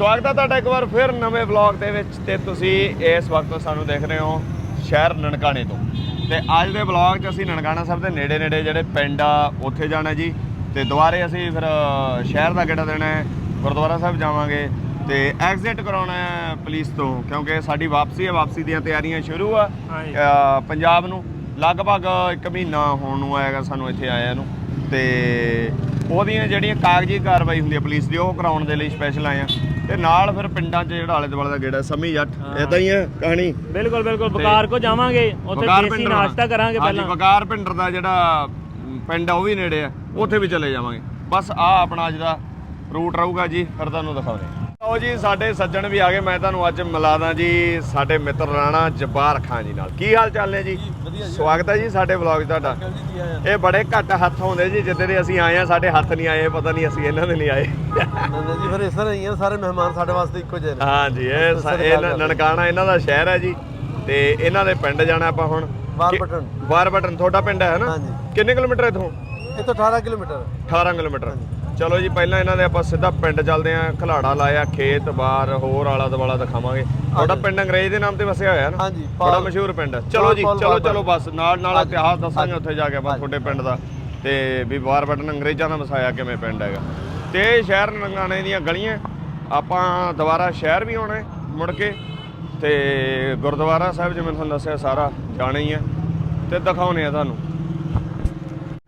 ਸਵਾਗਤ ਹੈ ਤੁਹਾਡਾ ਇੱਕ ਵਾਰ ਫਿਰ ਨਵੇਂ ਵਲੌਗ ਦੇ ਵਿੱਚ ਤੇ ਤੁਸੀਂ ਇਸ ਵਕਤ ਸਾਨੂੰ ਦੇਖ ਰਹੇ ਹੋ ਸ਼ਹਿਰ ਨਨਕਾਣੇ ਤੋਂ। ਤੇ ਅੱਜ ਦੇ ਵਲੌਗ 'ਚ ਅਸੀਂ ਨਨਕਾਣਾ ਸਾਹਿਬ ਦੇ ਨੇੜੇ ਨੇੜੇ ਜਿਹੜੇ ਪਿੰਡ ਆ ਉੱਥੇ ਜਾਣਾ ਜੀ। ਤੇ ਦੁਬਾਰੇ ਅਸੀਂ ਫਿਰ ਸ਼ਹਿਰ ਦਾ ਗੇੜਾ ਦੇਣਾ ਹੈ ਗੁਰਦੁਆਰਾ ਸਾਹਿਬ ਜਾਵਾਂਗੇ। ਤੇ ਐਗਜ਼ਿਟ ਕਰਾਉਣਾ ਹੈ ਪੁਲਿਸ ਤੋਂ ਕਿਉਂਕਿ ਸਾਡੀ ਵਾਪਸੀ ਹੈ ਵਾਪਸੀ ਦੀਆਂ ਤਿਆਰੀਆਂ ਸ਼ੁਰੂ ਆ ਪੰਜਾਬ ਨੂੰ। ਲਗਭਗ ਇੱਕ ਮਹੀਨਾ ਹੋਣ ਨੂੰ ਆਏਗਾ ਸਾਨੂੰ ਇੱਥੇ ਆਇਆਂ ਨੂੰ। ਤੇ ਉਹਦੀਆਂ ਜਿਹੜੀਆਂ ਕਾਗਜ਼ੀ ਕਾਰਵਾਈ ਹੁੰਦੀ ਹੈ ਪੁਲਿਸ ਦੀ ਉਹ ਕਰਾਉਣ ਦੇ ਲਈ ਸਪੈਸ਼ਲ ਆਏ ਆ ਤੇ ਨਾਲ ਫਿਰ ਪਿੰਡਾਂ 'ਚ ਜਿਹੜਾ ਆਲੇ ਦੁਆਲੇ ਦਾ ਗੇੜਾ ਸਮੀ ਜੱਟ ਇਦਾਂ ਹੀ ਹੈ ਕਹਾਣੀ। ਬਿਲਕੁਲ ਬਿਲਕੁਲ ਬਕਾਰ ਕੋ ਜਾਵਾਂਗੇ ਉੱਥੇ ਦੇਸੀ ਨਾਸ਼ਤਾ ਕਰਾਂਗੇ ਹਾਂਜੀ, ਪਹਿਲਾਂ। ਵਗਾਰ ਪਿੰਡਰ ਦਾ ਜਿਹੜਾ ਪਿੰਡ ਆ ਉਹ ਵੀ ਨੇੜੇ ਆ ਉੱਥੇ ਵੀ ਚਲੇ ਜਾਵਾਂਗੇ। ਬਸ ਆ ਆਪਣਾ ਅੱਜ ਦਾ ਰੂਟ ਰਹੂਗਾ ਜੀ ਫਿਰ ਤੁਹਾਨੂੰ ਦਿਖਾਉਂਦੇ ਹਾਂ। ਲਓ ਜੀ ਸਾਡੇ ਸੱਜਣ ਵੀ ਆ ਗਏ। ਮੈਂ ਤੁਹਾਨੂੰ ਅੱਜ ਮਿਲਾ ਦਾਂ ਜੀ ਸਾਡੇ ਮਿੱਤਰ ਰਾਣਾ ਜਬਾਰ ਖਾਨ ਜੀ ਨਾਲ। ਕੀ ਹਾਲ ਚਾਲ ਨੇ ਜੀ? ਸਵਾਗਤ ਹੈ ਜੀ ਸਾਡੇ ਵਲੌਗ ਤੁਹਾਡਾ। ਇਹ ਬੜੇ ਘੱਟ ਹੱਥ ਹੁੰਦੇ ਜੀ ਜਿੱਦੇ ਦੇ ਅਸੀਂ ਆਏ ਆ ਸਾਡੇ ਹੱਥ ਨਹੀਂ ਆਏ ਪਤਾ ਨਹੀਂ ਅਸੀਂ ਇਹਨਾਂ ਦੇ ਨਹੀਂ ਆਏ। ਜੀ ਫਿਰ ਇਸ ਤਰ੍ਹਾਂ ਹੀ ਆ ਸਾਰੇ ਮਹਿਮਾਨ ਸਾਡੇ ਵਾਸਤੇ ਇੱਕੋ ਜਿਹੇ ਨੇ। ਹਾਂਜੀ ਇਹ ਨਨਕਾਣਾ ਇਹਨਾਂ ਦਾ ਸ਼ਹਿਰ ਹੈ ਜੀ ਤੇ ਇਹਨਾਂ ਦੇ ਪਿੰਡ ਜਾਣਾ ਆਪਾਂ ਹੁਣ। ਬਾਰਬਟਨ ਬਾਰਬਟਨ ਤੁਹਾਡਾ ਪਿੰਡ ਹੈ ਨਾ? ਹਾਂਜੀ। ਕਿੰਨੇ ਕਿਲੋਮੀਟਰ ਇਥੋਂ? ਇੱਥੋਂ 18 ਕਿਲੋਮੀਟਰ। 18 ਕਿਲੋਮੀਟਰ। ਚਲੋ ਜੀ ਪਹਿਲਾਂ ਇਹਨਾਂ ਦੇ ਆਪਾਂ ਸਿੱਧਾ ਪਿੰਡ ਚੱਲਦੇ ਆਂ ਖਲਾੜਾ ਲਾਇਆ ਖੇਤ ਬਾਰ ਹੋਰ ਆਲਾ ਦਵਾਲਾ ਦਿਖਾਵਾਂਗੇ। ਤੁਹਾਡਾ ਪਿੰਡ ਅੰਗਰੇਜ਼ ਦੇ ਨਾਮ ਤੇ ਵਸਿਆ ਹੋਇਆ ਨਾ? ਹਾਂਜੀ, ਬੜਾ ਮਸ਼ਹੂਰ ਪਿੰਡ ਹੈ। ਚਲੋ ਜੀ ਚਲੋ ਚਲੋ ਬਸ ਨਾਲ ਨਾਲ ਇਤਿਹਾਸ ਦੱਸਾਂਗੇ। ਉੱਥੇ ਜਾ ਕੇ ਆਪਾਂ ਤੁਹਾਡੇ ਪਿੰਡ ਦਾ। ਤੇ ਵੀ ਬਾਰਬਟਨ ਅੰਗਰੇਜ਼ਾਂ ਦਾ ਵਸਾਇਆ ਕਿਵੇਂ ਪਿੰਡ ਹੈਗਾ। ਤੇ ਸ਼ਹਿਰ ਨੰਗਾਣੇ ਦੀਆਂ ਗਲੀਆਂ ਆਪਾਂ ਦੁਬਾਰਾ ਸ਼ਹਿਰ ਵੀ ਆਉਣਾ ਮੁੜ ਕੇ। ਤੇ ਗੁਰਦੁਆਰਾ ਸਾਹਿਬ ਜਿਵੇਂ ਤੁਹਾਨੂੰ ਦੱਸਿਆ ਸਾਰਾ ਜਾਣਾ ਹੀ ਹੈ। ਤੇ ਦਿਖਾਉਣੇ ਆ ਤੁਹਾਨੂੰ।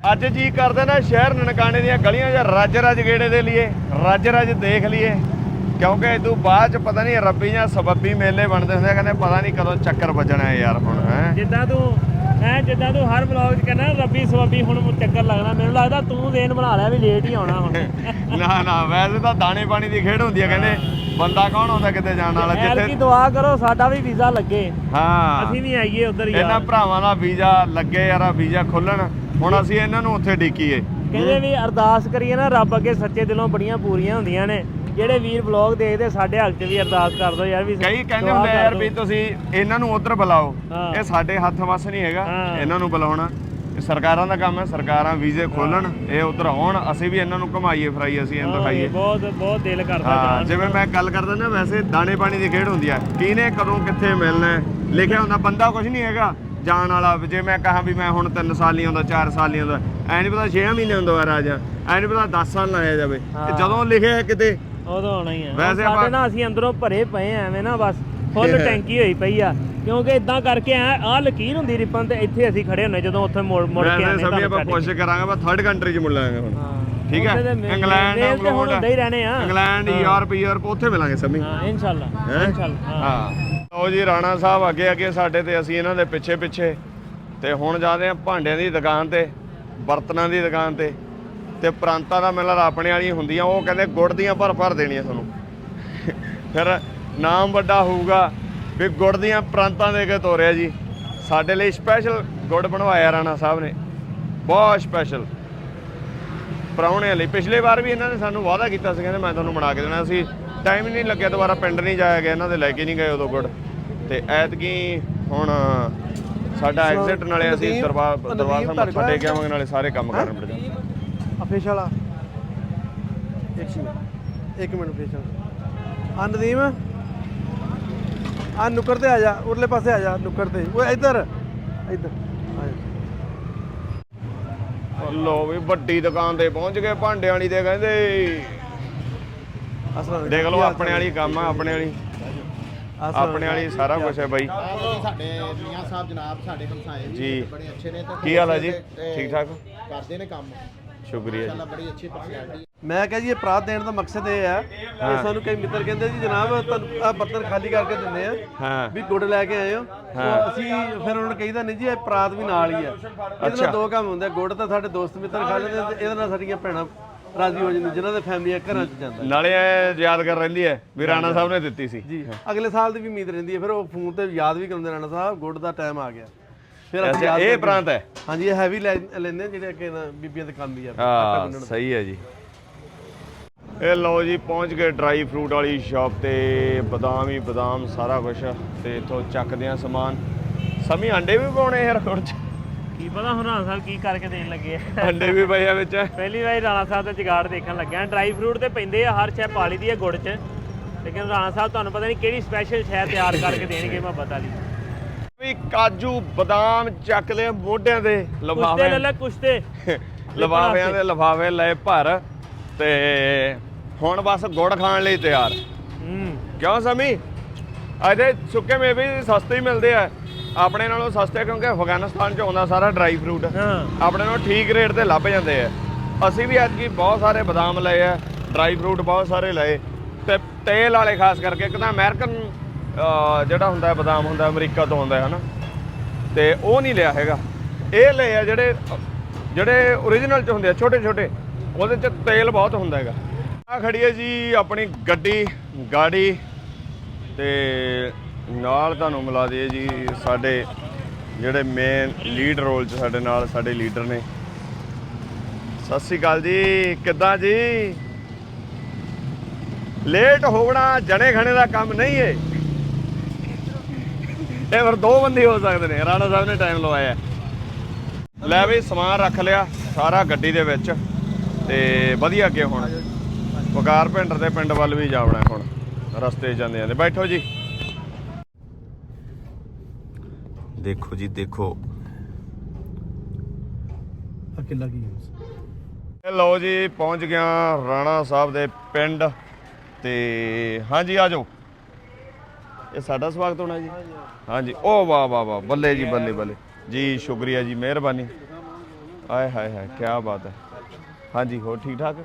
ਅੱਜ ਜੀ ਕਰਦੇ ਨਾ ਸ਼ਹਿਰ ਨਨਕਾਣੇ ਦੀਆਂ ਗਲੀਆਂ ਜਾਂ ਰੱਜ ਰੱਜ ਗੇੜੇ ਦੇ ਲਈਏ ਰੱਜ ਰੱਜ ਦੇਖ ਲਈਏ ਕਿਉਂਕਿ ਇਦੋਂ ਬਾਅਦ ਚ ਪਤਾ ਨਹੀਂ ਰੱਬੀ ਜਾਂ ਸਬੱਬੀ ਮੇਲੇ ਬਣਦੇ ਹੁੰਦੇ ਆ, ਕਹਿੰਦੇ ਪਤਾ ਨਹੀਂ ਕਦੋਂ ਚੱਕਰ ਵੱਜਣਾ ਹੈ ਯਾਰ ਹੁਣ ਹੈ। ਜਿੱਦਾਂ ਤੂੰ ਐ ਜਿੱਦਾਂ ਤੂੰ ਹਰ ਵਲੌਗ 'ਚ ਕਹਿੰਦਾ ਰੱਬੀ ਸਵੱਬੀ ਹੁਣ ਚੱਕਰ ਲੱਗਣਾ। ਮੈਨੂੰ ਲੱਗਦਾ ਤੂੰ ਦੇਨ ਬਣਾ ਲਿਆ ਵੀ ਲੇਟ ਹੀ ਆਉਣਾ ਹੁਣ। ਨਾ ਨਾ ਵੈਸੇ ਤਾਂ ਦਾਣੇ ਪਾਣੀ ਦੀ ਖੇਡ ਹੁੰਦੀ ਹੈ ਕਹਿੰਦੇ ਬੰਦਾ ਕੌਣ ਹੁੰਦਾ ਕਿਤੇ ਜਾਣ ਵਾਲਾ ਐਲ ਕੀ ਜਿੱਥੇ ਦੁਆ ਕਰੋ ਸਾਡਾ ਵੀ ਵੀਜ਼ਾ ਲੱਗੇ। ਹਾਂ। ਅਸੀਂ ਵੀ ਆਈਏ ਉਧਰ ਇਹਨਾਂ ਯਾਰ। ਭਰਾਵਾਂ ਦਾ ਵੀਜ਼ਾ ਲੱਗੇ ਯਾਰ ਆ ਵੀਜ਼ਾ ਖੋਲਣ। ਹੁਣ ਅਸੀਂ ਇਹਨਾਂ ਨੂੰ ਉੱਥੇ ਡੀਕੀਏ। ਕਹਿੰਦੇ ਵੀ ਅਰਦਾਸ ਕਰੀਏ ਨਾ ਰੱਬ ਅੱਗੇ ਸੱਚੇ ਦਿਲੋਂ ਬੜੀਆਂ ਪੂਰੀਆਂ ਹੁੰਦੀਆਂ ਨੇ। ਜਿਹੜੇ ਵੀਰ ਵਲੌਗ ਦੇਖਦੇ ਸਾਡੇ ਹੱਕ 'ਚ ਵੀ ਅਰਦਾਸ ਕਰ ਦਿਓ ਯਾਰ ਵੀ ਕਈ ਕਹਿੰਦੇ ਹੁੰਦੇ ਆ ਯਾਰ। ਵੀ ਤੁਸੀਂ ਇਹਨਾਂ ਨੂੰ ਉਧਰ ਬੁਲਾਓ। ਇਹ ਸਾਡੇ ਹੱਥ ਵੱਸ ਨਹੀਂ ਹੈਗਾ। ਇਹਨਾਂ ਨੂੰ ਬੁਲਾਉਣਾ। ਸਰਕਾਰਾਂ ਦਾ ਕੰਮ ਹੈ ਸਰਕਾਰਾਂ ਵੀਜ਼ੇ ਖੋਲਣ ਇਹ ਉਧਰ ਆਉਣ। ਅਸੀਂ ਵੀ ਇਹਨਾਂ ਨੂੰ ਘੁਮਾਈਏ ਫਰਾਈਏ ਅਸੀਂ ਇਹਨਾਂ ਦਿਖਾਈਏ। ਬਹੁਤ ਬਹੁਤ ਦਿਲ ਕਰਦਾ ਹਾਂ ਜਿਵੇਂ ਮੈਂ ਗੱਲ ਕਰਦਾ ਨਾ ਵੈਸੇ ਦਾਣੇ ਪਾਣੀ ਦੀ ਖੇਡ ਹੁੰਦੀ ਆ ਕਿਹਨੇ ਕਦੋਂ ਕਿੱਥੇ ਮਿਲਣਾ ਲਿਖਿਆ ਹੁੰਦਾ ਬੰਦਾ ਕੁਝ ਨਹੀਂ ਹੈਗਾ। ਜਾਣ ਵਾਲਾ ਜੇ ਮੈਂ ਕਹਾਂ ਵੀ ਮੈਂ ਹੁਣ 3 ਸਾਲ ਨਹੀਂ ਆਉਂਦਾ 4 ਸਾਲ ਨਹੀਂ ਆਉਂਦਾ ਐ ਨਹੀਂ ਪਤਾ 6 ਮਹੀਨੇ ਹੁੰਦਾ ਆ ਰਾਜਾ ਐ ਨਹੀਂ ਪਤਾ 10 ਸਾਲ ਲਾਇਆ ਜਾਵੇ। ਤੇ। ਜਦੋਂ ਲਿਖਿਆ ਹੈ ਕਿਤੇ ਉਦੋਂ ਆਉਣਾ ਹੀ ਆ। ਵੈਸੇ ਸਾਡੇ ਆਪਾਂ- ਨਾ ਅਸੀਂ ਅੰਦਰੋਂ ਭਰੇ ਪਏ ਆ ਐਵੇਂ ਨਾ ਬਸ ਫੁੱਲ ਟੈਂਕੀ ਹੋਈ ਪਈ ਆ ਕਿਉਂਕਿ ਇਦਾਂ ਕਰਕੇ ਆ ਆ ਲਕੀਰ ਹੁੰਦੀ ਰਿਪਨ ਤੇ ਇੱਥੇ ਅਸੀਂ ਖੜੇ ਹੁੰਨੇ ਜਦੋਂ ਉੱਥੇ ਮੁੜ ਮੁੜ ਕੇ ਆਨੇ ਸਭੀ ਆਪਾਂ ਕੋਸ਼ਿਸ਼ ਕਰਾਂਗੇ ਬਸ ਥਰਡ ਕੰਟਰੀ 'ਚ ਮੁਲਾਂਗੇ ਹੁਣ। ਠੀਕ ਹੈ? ਇੰਗਲੈਂਡ ਤੇ ਹੁਣ ਹੁੰਦੇ ਹੀ ਰਹਿਣੇ ਆ। ਇੰਗਲੈਂਡ ਯੂਰਪ ਯੂਰਪ ਉੱਥੇ ਮਿਲਾਂਗੇ ਸਮੀ ਹਾਂ ਇਨਸ਼ਾਅੱਲਾ ਹੈਂ? ਇਨਸ਼ਾਅੱਲਾ ਹਾਂ। ਲਓ ਜੀ, ਰਾਣਾ ਸਾਹਿਬ ਅੱਗੇ ਅੱਗੇ ਸਾਡੇ ਤੇ ਅਸੀਂ ਇਹਨਾਂ ਦੇ ਪਿੱਛੇ ਪਿੱਛੇ। ਤੇ ਹੁਣ ਜਾਂਦੇ ਆ ਭਾਂਡਿਆਂ ਦੀ ਦੁਕਾਨ ਤੇ, ਬਰਤਨਾਂ ਦੀ ਦੁਕਾਨ ਤੇ। ਤੇ ਪ੍ਰਾਂਤਾਂ ਦਾ ਮੇਲਾ ਤਾਂ ਆਪਣੇ ਵਾਲੀਆਂ ਹੁੰਦੀਆਂ, ਉਹ ਕਹਿੰਦੇ ਗੁੜ ਦੀਆਂ ਭਰ ਭਰ ਦੇਣੀਆਂ ਤੁਹਾਨੂੰ। ਫਿਰ ਨਾਮ ਵੱਡਾ ਹੋਊਗਾ ਵੀ ਗੁੜ ਦੀਆਂ ਪ੍ਰਾਂਤਾਂ ਦੇ ਕੇ ਤੋਰਿਆ ਜੀ। ਸਾਡੇ ਲਈ ਸਪੈਸ਼ਲ ਗੁੜ ਬਣਵਾਇਆ ਰਾਣਾ ਸਾਹਿਬ ਨੇ। ਬਹੁਤ ਸਪੈਸ਼ਲ ਪ੍ਰਾਹੁਣਿਆਂ ਲਈ ਪਿਛਲੇ ਵਾਰ ਵੀ ਇਹਨਾਂ ਨੇ ਸਾਨੂੰ ਵਾਅਦਾ ਕੀਤਾ ਸੀ, ਕਹਿੰਦੇ ਮੈਂ ਤੁਹਾਨੂੰ ਬਣਾ ਕੇ ਦੇਣਾ। ਸੀ ਟਾਈਮ ਨਹੀਂ ਲੱਗਿਆ ਦੁਬਾਰਾ ਪਿੰਡ ਨਹੀਂ ਜਾਇਆ ਗਿਆ ਇਹਨਾਂ ਦੇ ਲੈ ਕੇ ਨਹੀਂ ਗਏ ਉਦੋਂ ਗੁੜ। ਤੇ ਐਤਕੀ ਹੁਣ ਸਾਡਾ ਐਗਜ਼ਿਟ ਨਾਲੇ ਅਸੀਂ ਦਰਬਾਰ ਦਰਬਾਰ ਸਾਹਿਬ ਮੱਥਾ ਟੇਕ ਆਵਾਂਗੇ ਨਾਲੇ ਸਾਰੇ ਕੰਮ ਕਰਨ ਮਿਲ ਜਾਣਗੇ। ਅਫੇਸ਼ ਵਾਲਾ। ਇੱਕ ਮਿੰਟ ਇੱਕ ਮਿੰਟ ਅਫੇਸ਼ ਵਾਲਾ। ਆ ਨਦੀਮ ਆ ਨੁੱਕਰ ਤੇ ਆ ਜਾ ਉਰਲੇ ਪਾਸੇ ਆ ਜਾ ਨੁੱਕਰ ਤੇ। ਉਹ ਇੱਧਰ ਇੱਧਰ ਆ ਜਾ। ਲੋ ਵੀ ਵੱਡੀ ਦੁਕਾਨ ਤੇ ਪਹੁੰਚ ਗਏ ਭਾਂਡਿਆਂ ਵਾਲੀ ਤੇ ਕਹਿੰਦੇ ਅਸਲਾ ਦੇਖ ਲਓ ਆਪਣੇ ਵਾਲੀ ਕੰਮ ਆ ਆਪਣੇ ਵਾਲੀ। ਆਪਣੇ ਵਾਲੀ ਸਾਰਾ ਕੁਝ ਹੈ ਬਾਈ। ਸਾਡੇ ਮੀਆਂ ਸਾਹਿਬ ਜਨਾਬ ਸਾਡੇ ਹਮਸਾਏ ਜੀ। ਬੜੇ ਅੱਛੇ ਨੇ ਤੇ ਕੀ ਹਾਲ ਹੈ ਜੀ? ਤੇ ਠੀਕ ਠਾਕ? ਕਰਦੇ ਨੇ ਕੰਮ। ਸ਼ੁਕਰੀਆ ਇਨਸ਼ਾਅੱਲਾ ਜੀ ਬੜੀ ਅੱਛੀ ਪਰਸਨੈਲਿਟੀ ਮੈਂ ਕਿਹਾ ਜੀ ਇਹ ਪ੍ਰਾਤ ਦੇਣ ਦਾ ਮਕਸਦ ਇਹ ਹੈ ਕਿ ਸਾਨੂੰ ਕਈ ਮਿੱਤਰ ਕਹਿੰਦੇ ਜੀ ਜਨਾਬ ਤੁਹਾਨੂੰ ਆ ਬਰਤਨ ਖਾਲੀ ਕਰਕੇ ਦਿੰਦੇ ਆ ਹਾਂ। ਵੀ ਗੁੜ ਲੈ ਕੇ ਆਏ ਹੋ। ਅਸੀਂ ਫਿਰ ਉਹਨਾਂ ਨੂੰ ਕਹੀਦਾ ਨਹੀਂ ਜੀ ਇਹ ਪ੍ਰਾਤ ਵੀ ਨਾਲ ਹੀ ਆ ਇਹਦੇ ਅੱਛਾ। ਨਾਲ ਦੋ ਕੰਮ ਹੁੰਦੇ ਆ ਗੁੜ ਤਾਂ ਸਾਡੇ ਦੋਸਤ ਮਿੱਤਰ ਖਾ ਲੈਂਦੇ ਤੇ ਇਹਦੇ ਨਾਲ ਸਾਡੀਆਂ ਭੈਣਾਂ ਰਾਜ਼ੀ ਹੋ ਜਾਂਦੀਆਂ ਜਿਨ੍ਹਾਂ ਦੇ ਫੈਮਲੀਆਂ ਘਰਾਂ 'ਚ ਜਾਂਦਾ। ਨਾਲੇ ਇਹ ਯਾਦ ਕਰ ਰਹਿੰਦੀ ਹੈ ਵੀ ਰਾਣਾ ਸਾਹਿਬ ਨੇ ਦਿੱਤੀ ਸੀ। ਜੀ ਅਗਲੇ ਸਾਲ ਦੀ ਵੀ ਉਮੀਦ ਰਹਿੰਦੀ ਹੈ ਫਿਰ ਉਹ ਫੋਨ ਤੇ ਯਾਦ ਵੀ ਕਰਾਉਂਦੇ ਰਾਣਾ ਸਾਹਿਬ ਗੁੜ ਦਾ ਟਾਈਮ ਆ ਗਿਆ। ਫਿਰ ਅਸੀਂ ਅੱਛਾ ਯਾਦ ਇਹ ਪ੍ਰਾਂਤ ਹੈ। ਹਾਂਜੀ ਇਹ ਹੈਵੀ ਲੈਂਦੇ ਆ ਜਿਹੜੇ ਕਿ ਨਾ ਬੀਬੀਆਂ ਦੇ ਕੰਮ ਵੀ ਆ ਹਾਂ ਸਹੀ ਹੈ ਜੀ। ਇਹ ਲਓ ਜੀ ਪਹੁੰਚ ਗਏ ਡਰਾਈ ਫਰੂਟ ਵਾਲੀ ਸ਼ਾਪ ਤੇ ਬਦਾਮ ਹੀ ਬਦਾਮ ਸਾਰਾ ਕੁਝ ਤੇ ਇਥੋਂ ਚੱਕਦੇ ਆ ਸਮਾਨ। ਸਮੀ ਅੰਡੇ ਵੀ ਪਾਉਣੇ ਯਾਰ ਹੁਣ ਚ? ਕੀ ਪਤਾ ਹੁਣ ਰਾਣਾ ਸਾਹਿਬ ਕੀ ਕਰਕੇ ਦੇਣ ਲੱਗੇ ਆ। ਅੰਡੇ ਵੀ ਪਏ ਆ ਵਿੱਚ। ਪਹਿਲੀ ਵਾਰੀ ਰਾਣਾ ਸਾਹਿਬ ਦਾ ਜਗਾੜ ਦੇਖਣ ਲੱਗਿਆ ਡਰਾਈ ਫਰੂਟ ਤੇ ਪੈਂਦੇ ਆ ਹਰ ਸ਼ੈ ਪਾਲੀ ਦੀ ਆ ਗੁੜ 'ਚ। ਲੇਕਿਨ ਰਾਣਾ ਸਾਹਿਬ ਤੁਹਾਨੂੰ ਪਤਾ ਨਹੀਂ ਕਿਹੜੀ ਸਪੈਸ਼ਲ ਸ਼ੈ ਤਿਆਰ ਕਰਕੇ ਦੇਣਗੇ ਮੁਹੱਬਤ ਵਾਲੀ ਵੀ ਕਾਜੂ ਬਦਾਮ ਚੱਕ ਮੋਢਿਆਂ ਦੇ ਲਫਾਫੇ। ਲੈ ਲੈ ਕੁਸ਼ਤੇ। ਲਫਾਫਿਆਂ ਦੇ ਲਫਾਫੇ ਲਏ ਭਰ ਤੇ ਹੁਣ ਬਸ ਗੁੜ ਖਾਣ ਲਈ ਤਿਆਰ। ਹੂੰ। ਕਿਉਂ ਸਮੀ? ਇਹਦੇ ਸੁੱਕੇ ਮੇਵੇ ਵੀ ਸਸਤੇ ਹੀ ਮਿਲਦੇ ਆ। ਆਪਣੇ ਨਾਲੋਂ ਸਸਤੇ ਕਿਉਂਕਿ ਅਫਗਾਨਿਸਤਾਨ ਚ ਆਉਂਦਾ ਸਾਰਾ ਡਰਾਈ ਫਰੂਟ ਹਾਂ। ਆਪਣੇ ਨਾਲੋਂ ਠੀਕ ਰੇਟ ਤੇ ਲੱਭ ਜਾਂਦੇ ਆ। ਅਸੀਂ ਵੀ ਐਤਕੀ ਬਹੁਤ ਸਾਰੇ ਬਦਾਮ ਲਏ ਆ ਡਰਾਈ ਫਰੂਟ ਬਹੁਤ ਸਾਰੇ ਲਏ ਤੇ ਤੇਲ ਵਾਲੇ ਖਾਸ ਕਰਕੇ ਇੱਕ ਤਾਂ ਅਮਰੀਕਨ ਜਿਹੜਾ ਹੁੰਦਾ ਬਦਾਮ ਹੁੰਦਾ ਅਮਰੀਕਾ ਤੋਂ ਆਉਂਦਾ ਹੈ ਹਨਾ? ਤੇ ਉਹ ਨਹੀਂ ਲਿਆ ਹੈਗਾ। ਇਹ ਲਏ ਆ ਜਿਹੜੇ ਜਿਹੜੇ origignal ਚ ਹੁੰਦੇ ਆ ਛੋਟੇ ਛੋਟੇ ਉਹਦੇ ਚ ਤੇਲ ਬਹੁਤ ਹੁੰਦਾ ਹੈਗਾ। ਆ ਖੜੀ ਹੈ ਜੀ ਆਪਣੀ ਗੱਡੀ ਗਾੜੀ ਤੇ ਨਾਲ ਤੁਹਾਨੂੰ ਮਿਲਾ ਦਈਏ ਜੀ, ਸਾਡੇ ਜਿਹੜੇ ਮੇਨ ਲੀਡ ਰੋਲ 'ਚ ਸਾਡੇ ਨਾਲ ਸਾਡੇ ਲੀਡਰ ਨੇ। ਸਤਿ ਸ਼੍ਰੀ ਅਕਾਲ ਜੀ, ਕਿੱਦਾਂ ਜੀ? ਲੇਟ ਹੋਣਾ ਜਣੇ ਖਣੇ ਦਾ ਕੰਮ ਨਹੀਂ ਏ। ਇਹ ਫਿਰ ਦੋ ਬੰਦੇ ਹੋ ਸਕਦੇ ਨੇ, ਰਾਣਾ ਸਾਹਿਬ ਨੇ ਟਾਈਮ ਲਵਾਇਆ। ਲੈ ਵੀ ਸਮਾਨ ਰੱਖ ਲਿਆ, ਸਾਰਾ ਗੱਡੀ ਦੇ ਵਿੱਚ, ਤੇ ਵਧੀਆ ਅੱਗੇ ਹੁਣ। ਵਕਾਰ ਭਿੰਡਰ ਦੇ ਪਿੰਡ ਵੱਲ ਵੀ ਜਾਵਣਾ ਹੁਣ, ਰਸਤੇ 'ਚ ਜਾਂਦੇ ਜਾਂਦੇ ਬੈਠੋ ਜੀ। ਦੇਖੋ ਜੀ ਦੇਖੋ। ਆ ਕਿੱਲਾ ਕੀ ਇਹ ਲਓ ਜੀ ਪਹੁੰਚ ਗਿਆ ਰਾਣਾ ਸਾਹਿਬ ਦੇ ਪਿੰਡ ਤੇ ਹਾਂਜੀ ਆ ਜਾਓ। ਇਹ ਸਾਡਾ ਸਵਾਗਤ ਹੋਣਾ ਜੀ। ਹਾਂਜੀ ਓ ਵਾਹ ਵਾਹ ਵਾਹ ਬੱਲੇ ਜੀ ਬੱਲੇ ਬੱਲੇ। ਜੀ ਸ਼ੁਕਰੀਆ ਜੀ ਮਿਹਰਬਾਨੀ। ਆਏ ਹਾਏ ਹਾਏ ਕੀ ਬਾਤ ਹੈ। ਹਾਂਜੀ ਹੋਰ ਠੀਕ ਠਾਕ